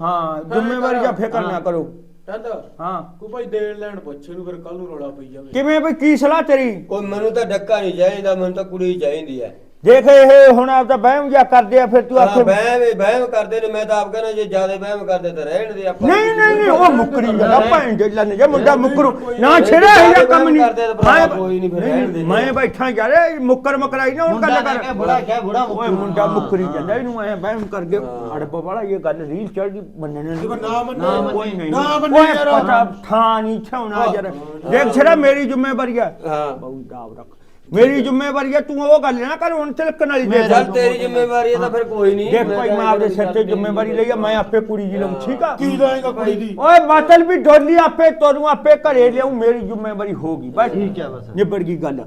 Speaker 1: ਹਾਂ ਜ਼ਿੰਮੇਵਾਰੀ ਦਾ ਫਿਕਰ ਨਾ ਕਰੋ।
Speaker 4: ਕਹਿੰਦਾ
Speaker 1: ਹਾਂ।
Speaker 4: ਕੋਈ ਭਾਈ ਦੇਣ ਲੈਣ ਪੁੱਛੇ ਨੂੰ ਫਿਰ ਕੱਲ ਨੂੰ ਰੌਲਾ ਪਈ ਜਾਵੇ।
Speaker 1: ਕਿਵੇਂ ਬਈ ਕੀ ਸਲਾਹ ਤੇਰੀ?
Speaker 2: ਉਹ ਮੈਨੂੰ ਤਾਂ ਡੱਕਾ ਨਹੀਂ ਚਾਹੀਦਾ ਮੈਨੂੰ ਤਾਂ ਕੁੜੀ ਚਾਹੀਦੀ ਹੈ।
Speaker 1: ਦੇਖ ਇਹ ਹੁਣ ਆਪਦਾ ਵਹਿਮ ਜਾ ਕਰਦੇ ਆ ਫਿਰ ਤੂੰ ਆਖੇ
Speaker 2: ਵਹਿਮ ਵਹਿਮ ਕਰਦੇ ਨੇ ਮੈਂ ਤਾਂ ਆਪ ਕਹਿੰਦਾ ਜੇ ਜ਼ਿਆਦਾ ਵਹਿਮ ਕਰਦੇ ਤਾਂ ਰਹਿਣ ਦੇ ਆਪਾਂ।
Speaker 1: ਨਹੀਂ ਨਹੀਂ ਨਹੀਂ ਉਹ ਮੁੱਕਰੀ ਜਾਂਦਾ ਭੈਣ ਦੇ ਲੰਨ ਜੇ ਮੁੰਡਾ ਮੁੱਕਰੂ। ਨਾ ਛੇੜਾ ਇਹ ਕੰਮ ਨਹੀਂ।
Speaker 2: ਤਾਂ ਭਰਾ ਕੋਈ ਨਹੀਂ ਫਿਰ ਰਹਿਣ ਦੇ।
Speaker 1: ਮੈਂ ਬੈਠਾ ਯਾਰ ਮੁੱਕਰ ਮਕਰਾਈ ਨਾ ਹੁਣ ਗੱਲ ਕਰ।
Speaker 3: ਕੇ ਬੁੜਾ ਕਹਿ ਬੁੜਾ
Speaker 1: ਓਏ ਮੁੰਡਾ ਮੁੱਕਰੀ ਜਾਂਦਾ ਇਹਨੂੰ ਐ ਵਹਿਮ ਕਰਕੇ ਅੜਪ ਵਾਲਾ ਇਹ ਗੱਲ ਰੀਲ ਚੜ ਗਈ ਮੰਨਣ ਨਹੀਂ।
Speaker 4: ਨਾ ਮੰਨੇ
Speaker 3: ਨਾ ਮੰਨੇ।
Speaker 1: ਕੋਈ ਨਹੀਂ।
Speaker 4: ਨਾ ਮੰਨੇ
Speaker 1: ਓਏ
Speaker 4: ਯਾਰ।
Speaker 1: ਪਤਾ ਥਾਂ ਨਹੀਂ ਛਾਉਣਾ ਯਾਰ। ਦੇਖ ਛੜਾ ਮੇਰੀ ਜ਼ਿੰਮੇਵਾਰੀ ਆ।
Speaker 2: ਹਾਂ।
Speaker 1: ਬਹੁਤ ਦਾਬ ਰੱਖ। ਮੇਰੀ ਜ਼ਿੰਮੇਵਾਰੀ ਆ ਤੂੰ ਉਹ ਗੱਲ ਨਾ ਕਰ ਹੁਣ ਤਿਲਕਣ ਵਾਲੀ ਦੇ
Speaker 2: ਚੱਲ ਤੇਰੀ ਜ਼ਿੰਮੇਵਾਰੀ ਹੈ ਤਾਂ ਫਿਰ ਕੋਈ ਨਹੀਂ।
Speaker 1: ਦੇਖ ਭਾਈ ਮੈਂ ਆਪਦੇ ਸਿਰ ਤੇ ਜ਼ਿੰਮੇਵਾਰੀ ਲਈ ਆ ਮੈਂ ਆਪੇ ਕੁੜੀ ਜੀ ਲਊਂ ਠੀਕ ਆ?
Speaker 4: ਕੀ ਲਾਏਗਾ ਕੁੜੀ ਦੀ?
Speaker 1: ਓਏ ਮਾਤਲ ਵੀ ਡੋਲੀ ਆਪੇ ਤੋਰੂ ਆਪੇ ਘਰੇ ਲਿਆਉਂ ਮੇਰੀ ਜ਼ਿੰਮੇਵਾਰੀ ਹੋਗੀ ਬਸ।
Speaker 3: ਠੀਕ ਹੈ ਬਸ।
Speaker 1: ਨਿਬੜ ਗਈ ਗੱਲ।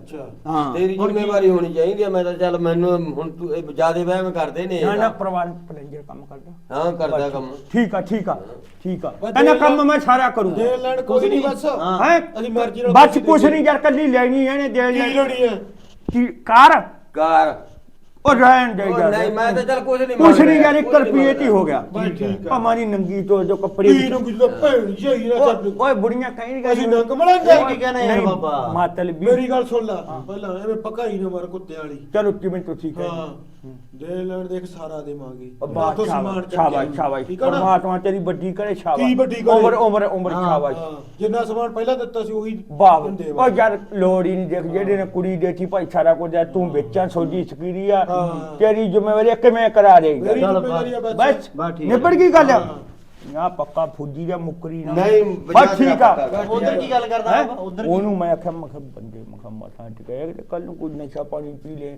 Speaker 1: ਹਾਂ।
Speaker 2: ਤੇਰੀ ਜ਼ਿੰਮੇਵਾਰੀ ਹੋਣੀ ਚਾਹੀਦੀ ਹੈ ਮੈਂ ਤਾਂ ਚੱਲ ਮੈਨੂੰ ਹੁਣ ਤੂੰ ਇਹ ਜ਼ਿਆਦਾ ਵਹਿਮ ਕਰਦੇ ਨੇ
Speaker 1: ਨਾ ਨਾ ਪਰਵਾਨ ਪਲੰਜਰ ਕੰਮ ਕਰਦਾ।
Speaker 2: ਹਾਂ ਕਰਦਾ ਕੰਮ।
Speaker 1: ਠੀਕ ਆ ਠੀਕ ਆ। ਠੀਕ ਆ। ਕਹਿੰਦਾ
Speaker 4: ਦੇ
Speaker 1: ਕੰਮ ਮੈਂ ਸਾਰਾ ਕਰੂੰ।
Speaker 4: ਦੇਣ ਲੈਣ ਕੋਈ ਨਹੀਂ। ਬਸ।
Speaker 3: ਹਾਂ।
Speaker 1: ਹੈ
Speaker 4: ਅਸੀਂ ਮਰਜ਼ੀ ਨਾਲ
Speaker 1: ਬਸ
Speaker 4: ਕੁਛ ਦੇ-
Speaker 1: ਨਹੀਂ ਯਾਰ ਕੱਲੀ ਲੈਣੀ ਇਹਨੇ ਦੇਣ
Speaker 4: ਕੀ ਲੋੜੀ ਹੈ
Speaker 1: ਕੀ ਕਾਰ?
Speaker 2: ਕਾਰ।
Speaker 1: ਉਹ ਰਹਿਣ ਦੇ ਯਾਰ।
Speaker 2: ਨਹੀਂ ਮੈਂ ਤਾਂ ਚੱਲ ਕੁਝ ਨਹੀਂ
Speaker 1: ਕੁਛ ਨਹੀਂ ਯਾਰ 1 ਰੁਪਏ ਤੇ ਹੀ ਹੋ ਗਿਆ।
Speaker 4: ਠੀਕ
Speaker 1: ਭਾਵੇਂ ਨੰਗੀ ਤੋਂ ਜੋ ਕੱਪੜੇ
Speaker 4: ਕੀ ਨੂੰ ਕਿਦੋਂ ਭੈਣ ਜਈ ਨਾ ਛੱਡ
Speaker 1: ਓਏ ਬੁੜੀਆਂ ਕਹਿੰਦੀਆਂ
Speaker 4: ਅਸੀਂ ਨੰਗ
Speaker 3: ਇਹ ਕੀ ਕਹਿਣਾ ਯਾਰ ਬਾਬਾ?
Speaker 1: ਮਾਤਲ ਵੀ
Speaker 4: ਮੇਰੀ ਗੱਲ ਸੁਣ ਲੈ। ਪਹਿਲਾਂ ਐਵੇਂ ਪਕਾਈ ਨਾ ਮਾਰ ਕੁੱਤੇ ਵਾਲੀ।
Speaker 1: ਚਲੋ ਕਿਵੇਂ ਤੁਸੀਂ
Speaker 4: ਹਾਂ।
Speaker 1: ਕਹਿੰਦੇ
Speaker 4: ਦੇ ਲੈਣ ਦੇਖ ਸਾਰਾ ਦੇਵਾਂਗੇ
Speaker 1: ਬਾਤ
Speaker 4: ਸਮਾਨ
Speaker 1: ਸ਼ਾਬਾਸ਼। ਸ਼ਾਬਾਸ਼
Speaker 4: ਠੀਕ ਆ ਨਾ?
Speaker 1: ਪਰਮਾਤਮਾ ਤੇਰੀ ਵੱਡੀ ਕਰੇ ਸ਼ਾਬਾਸ਼
Speaker 4: ਕੀ ਵੱਡੀ ਕਰੇ?
Speaker 1: ਉਮਰ ਉਮਰ ਉਮਰ
Speaker 3: ਹਾਂ,
Speaker 1: ਸ਼ਾਬਾਸ਼
Speaker 4: ਹਾਂ, ਜਿੰਨਾ ਸਮਾਨ ਪਹਿਲਾਂ ਦਿੱਤਾ ਸੀ ਉਹੀ
Speaker 1: ਵਾਹ
Speaker 4: ਦਿੰਦੇ
Speaker 1: ਉਹ। ਯਾਰ ਲੋੜ ਹੀ ਨਹੀਂ ਦੇਖ ਜਿਹੜੇ ਨੇ ਕੁੜੀ ਦੇਤੀ ਭਾਈ ਸਾਰਾ ਕੁਝ ਆ, ਤੂੰ ਵੇਚਾਂ ਸੋਜੀ ਸਕੀਰੀ ਆ।
Speaker 4: ਹਾਂ।
Speaker 1: ਤੇਰੀ ਜ਼ਿੰਮੇਵਾਰੀ ਆ, ਕਿਵੇਂ ਕਰਾ
Speaker 4: ਮੇਰੀ ਜ਼ਿੰਮੇਵਾਰੀ ਆ
Speaker 1: ਬਸ।
Speaker 3: ਬਸ ਠੀਕ ਆ।
Speaker 1: ਨਿਬੜ ਗਈ ਗੱਲ।
Speaker 4: ਹਾਂ।
Speaker 1: ਨਾ ਪੱਕਾ ਫੁੱਜੀ ਦਾ ਮੁੱਕਰੀ ਨਾ।
Speaker 2: ਨਹੀਂ,
Speaker 1: ਬਸ ਠੀਕ ਆ।
Speaker 3: ਉਧਰ ਕੀ ਗੱਲ ਕਰਦਾ
Speaker 1: ਹੈਂ?
Speaker 3: ਉਧਰ
Speaker 1: ਉਹਨੂੰ ਮੈਂ ਆਖਿਆ ਮੈਂ ਕਿਹਾ ਬੰਦੇ ਮੈਂ ਕਿਹਾ ਮਥਾ ਟਿਕਾਇਆ ਤੇ ਕੱਲ ਨੂੰ ਕੋਈ ਨਸ਼ਾ ਪਾਣੀ ਪੀ ਲੈ।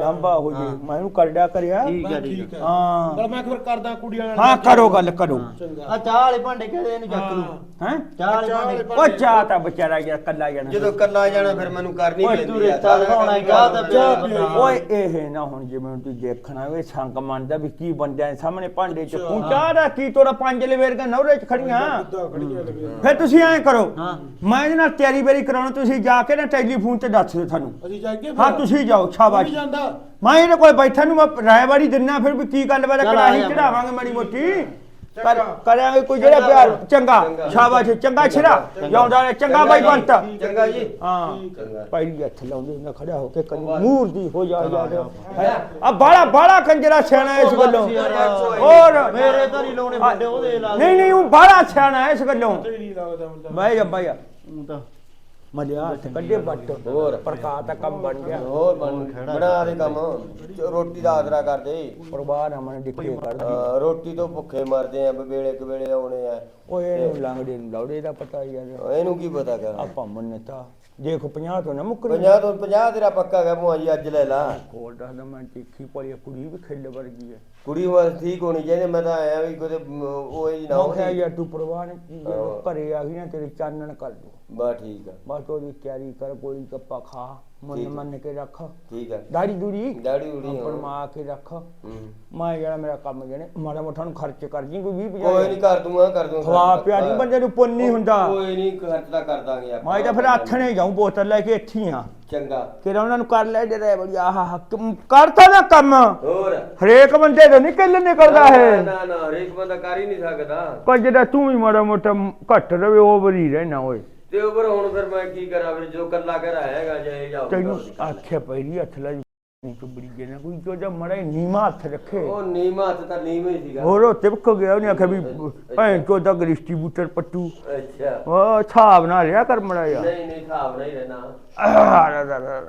Speaker 1: ਲੰਬਾ ਹੋ ਜੇ। ਮੈਂ ਇਹਨੂੰ ਕਰਦਾ ਕਰਿਆ।
Speaker 3: ਠੀਕ ਆ ਠੀਕ ਆ।
Speaker 4: ਹੈ
Speaker 1: ਹਾਂ।
Speaker 4: ਚਲ ਮੈਂ ਫਿਰ ਕਰਦਾ ਕੁੜੀਆਂ ਨਾਲ
Speaker 1: ਹਾਂ ਕਰੋ ਗੱਲ ਕਰੋ।
Speaker 4: ਚੰਗਾ।
Speaker 3: ਆ ਚਾਹ ਵਾਲੇ ਭਾਂਡੇ ਕਿਹੜੇ ਇਹਨੂੰ ਚੱਕ ਲੂ
Speaker 4: ਹਾਂ।
Speaker 3: ਚਾਹ ਵਾਲੇ
Speaker 4: ਚਾਹ ਵਾਲੇ
Speaker 3: ਭਾਂਡੇ।
Speaker 1: ਉਹ ਚਾਹ ਤਾਂ ਵਿਚਾਰਾ ਗਿਆ ਕੱਲਾ ਜਾਣਾ।
Speaker 2: ਜਦੋਂ ਕੱਲਾ ਜਾਣਾ ਫਿਰ ਮੈਨੂੰ ਕਰਨੀ
Speaker 1: ਓਏ,
Speaker 2: ਪੈਂਦੀ
Speaker 3: ਤੂੰ
Speaker 2: ਹੈ
Speaker 3: ਰਿਸ਼ਤਾ ਦਿਖਾਉਣਾ ਹੈ, ਪਿਆ ਬੰਦਾ।
Speaker 1: ਓਏ ਇਹ ਨਾ ਹੁਣ ਜਿਵੇਂ ਤੂੰ ਦੇਖਣਾ ਵੇ ਸੰਗ ਮੰਨਦਾ ਵੀ ਕੀ ਬੰਦਿਆਂ ਦੇ ਸਾਹਮਣੇ ਭਾਂਡੇ ਚ ਚਾਹ ਦਾ ਕੀ ਤੋੜਾ ਪੰਜ ਲਵੇਰ ਕੇ ਨਵਰੇ ਚ ਖੜੀਆਂ। ਫਿਰ ਤੁਸੀਂ ਐਂ ਕਰੋ। ਮੈਂ ਇਹਦੇ ਨਾਲ ਤਿਆਰੀ ਬੇਰੀ ਕਰਾਉਣਾ ਤੁਸੀਂ ਜਾ ਕੇ ਨਾ ਟੈਲੀਫੋਨ ਤੇ ਦੱਸ ਦਿਓ ਤੁਹਾਨੂੰ
Speaker 4: ਅਸੀਂ ਜਾਈਏ
Speaker 1: ਹਾਂ ਤੁਸੀਂ ਜਾਓ ਸ਼ਾਬਾਸ਼। ਮੈਂ ਇਹਦੇ ਕੋਲ ਬੈਠਾ ਨੂੰ ਮੈਂ ਰਾਇਵਾੜੀ ਦਿੰਨਾ ਫਿਰ ਵੀ ਕੀ ਗੱਲ ਬਾਰੇ
Speaker 3: ਚੱਲ
Speaker 1: ਕੜਾਹੀ
Speaker 3: ਆ ਜਾ।
Speaker 1: ਚੜਾਵਾਂਗੇ ਮਾੜੀ ਮੋਟੀ। ਕਰ। ਕਰਾਂਗੇ ਕੋਈ ਜਿਹੜਾ ਪਿਆਰ ਚੰਗਾ। ਸ਼ਾਬਾਸ਼ ਚੰਗਾ ਛਿਰਾ। ਜਾਉਂਦਾ ਰਹੇ ਚੰਗਾ ਬਾਈ ਬੰਤ।
Speaker 2: ਚੰਗਾ ਜੀ।
Speaker 1: ਹਾਂ। ਪਹਿਲੀ ਹੱਥ ਲਾਉਂਦੇ ਨਾ ਖੜਾ ਹੋ ਕੇ ਕਦੀ ਮੂਰਤੀ ਹੋ ਜਾ ਜਾ ਆ ਬਾਲਾ ਬਾਲਾ ਕੰਜਰਾ ਸਿਆਣਾ ਇਸ ਗੱਲੋਂ। ਹੋਰ।
Speaker 3: ਮੇਰੇ ਤਾਂ ਨਹੀਂ ਲਾਉਣੇ ਵੱਡੇ ਉਹਦੇ ਲਾ
Speaker 1: ਨਹੀਂ ਨਹੀਂ ਉਹ ਬਾਲਾ ਸਿਆਣਾ ਇਸ ਗੱਲੋਂ।
Speaker 4: ਤੇ ਨਹੀਂ ਲੱਗਦਾ
Speaker 3: ਤਾਂ
Speaker 1: ਮਲਿਆ ਕੱਢੇ ਬੱਟ
Speaker 2: ਹੋਰ।
Speaker 1: ਪ੍ਰਕਾ ਦਾ ਕੰਮ ਬਣ ਗਿਆ।
Speaker 2: ਹੋਰ ਬਣ ਬਣਾ ਦੇ ਕੰਮ। ਰੋਟੀ ਦਾ ਆਦਰਾ ਕਰਦੇ
Speaker 1: ਪਰਵਾਹ ਨਾ ਮਨ ਡਿੱਕੇ
Speaker 2: ਹਾਂ, ਰੋਟੀ ਤੋਂ ਭੁੱਖੇ ਮਰਦੇ ਆ ਵੇਲੇ ਕੁ ਵੇਲੇ ਆਉਣੇ ਆ।
Speaker 1: ਓਏ ਇਹਨੂੰ ਲੰਗੜੇ ਨੂੰ ਲੌੜੇ ਦਾ ਪਤਾ ਯਾਰ
Speaker 2: ਇਹਨੂੰ ਕੀ ਪਤਾ ਕਰ।
Speaker 1: ਆਪਾਂ ਮੰਨੇ ਤਾਂ। ਦੇਖ 50 ਤੋਂ ਨਾ ਮੁੱਕਰੀ।
Speaker 2: 50 ਤੋਂ 50 ਤੇਰਾ ਪੱਕਾ ਹੈਗਾ ਭੂਆ ਜੀ ਅੱਜ ਲੈ ਲਾ।
Speaker 1: ਹੋਰ ਦੱਸਦਾ ਮੈਂ ਚੀਖੀ ਪੜੀ ਕੁੜੀ ਵੀ ਖੇਡ ਵਰਗੀ ਹੈ
Speaker 2: ਕੁੜੀ ਵਾਲ ਠੀਕ ਹੋਣੀ ਚਾਹੀਦੀ ਮੈਂ ਤਾਂ ਆਇਆ ਵੀ ਕੋਈ ਉਹ ਹੀ ਨਾ
Speaker 1: ਮੈਂ ਕਿਹਾ
Speaker 2: ਹੋਣੀ।
Speaker 1: ਯਾਰ ਤੂੰ ਪਰਵਾਹ ਨਹੀਂ
Speaker 2: ਹਾਂ।
Speaker 1: ਘਰੇ ਆ ਗਈ ਨਾ ਤੇਰੇ ਚਾਨਣ ਕਰ ਦੂ।
Speaker 2: ਬਾ ਠੀਕ ਆ।
Speaker 1: ਬਸ ਉਹਦੀ ਤਿਆਰੀ ਕਰ ਗੋਲੀ ਗੱਪਾ ਖਾ ਮਨ। ਮੰਨ ਕੇ ਰੱਖ।
Speaker 2: ਠੀਕ ਆ।
Speaker 1: ਦਾੜੀ ਦੂੜੀ।
Speaker 2: ਦਾੜੀ ਦੂੜੀ।
Speaker 1: ਪਰਮਾ ਕੇ ਰੱਖ। ਮੈਂ ਜਿਹੜਾ ਮੇਰਾ ਕੰਮ ਜਣੇ ਮਾੜਾ ਮੋਟਾ ਨੂੰ ਖਰਚ ਕਰ ਜੀ ਕੋਈ 20
Speaker 2: ਕੋਈ ਨਹੀਂ ਕਰ ਦੂੰਗਾ ਕਰ ਦੂੰਗਾ।
Speaker 1: ਖਵਾ ਪਿਆ ਬੰਦੇ ਨੂੰ ਪੁੰਨ ਨੀ ਹੁੰਦਾ।
Speaker 2: ਕੋਈ ਨਹੀਂ ਖਰਚ ਤਾਂ ਕਰ ਦਾਂਗੇ ਆਪਾਂ।
Speaker 1: ਮੈਂ ਤਾਂ ਫਿਰ ਆਥਣੇ ਜਾਉਂ ਬੋਤਲ ਲੈ ਕੇ ਇੱਥੇ ਆ।
Speaker 2: ਚੰਗਾ।
Speaker 1: ਕਿਹੜਾ ਉਹਨਾਂ ਨੂੰ ਕਰ ਲੈ ਜਿਹੜੇ ਬੜੀ ਆਹ ਕਰਤਾ ਨਾ ਕੰਮ।
Speaker 2: ਹੋਰ?
Speaker 1: ਹਰੇਕ ਬੰਦੇ ਤੋਂ ਨਹੀਂ ਕਿੱਲ ਨਿਕਲਦਾ ਹੈ
Speaker 2: ਨਾ ਨਾ ਹਰੇਕ ਬੰਦਾ ਕਰ ਹੀ ਨਹੀਂ ਸਕਦਾ।
Speaker 1: ਪਰ ਜਿਹੜਾ ਤੂੰ ਵੀ ਮਾੜਾ ਮੋਟਾ ਘੱਟ ਰਵੇ ਉਹ ਬਰੀ ਰਹਿਣਾ ਓਏ।
Speaker 2: ਤੇ ਉਪਰ ਹੁਣ ਫਿਰ ਮੈਂ ਕੀ ਕਰਾਂ ਫਿਰ ਜਦੋਂ ਕੱਲਾ ਘਰ ਆਏਗਾ ਜਾਏ ਜਾਓ
Speaker 1: ਤੈਨੂੰ ਆਖਿਆ ਪਹਿਲੀ ਹੱਥ ਲਾ ਨਹੀਂ ਚੁਬੜੀ ਜੇ ਨਾ ਕੋਈ ਜੋ ਜਾ ਮੜਾ ਨੀਮਾ ਹੱਥ ਰੱਖੇ।
Speaker 2: ਉਹ ਨੀਮਾ ਹੱਥ ਤਾਂ ਨੀਮਾ ਹੀ ਸੀਗਾ।
Speaker 1: ਹੋਰ ਉਹ ਤਿਪਕ ਗਿਆ ਉਹਨੇ ਆਖਿਆ ਵੀ ਭੈਣ ਚੋ ਦਾ ਡਿਸਟ੍ਰੀਬਿਊਟਰ ਪੱਟੂ।
Speaker 2: ਅੱਛਾ।
Speaker 1: ਉਹ ਹਿਸਾਬ ਨਾਲ ਰਿਹਾ ਕਰ ਮੜਾ ਯਾਰ
Speaker 2: ਨਹੀਂ ਨਹੀਂ ਖਾਬ ਨਹੀਂ ਰਹਿਣਾ।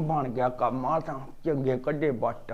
Speaker 1: ਬਣ ਗਿਆ ਕੰਮ ਆ ਤਾਂ ਚੰਗੇ ਕੱਢੇ ਬੱਟ।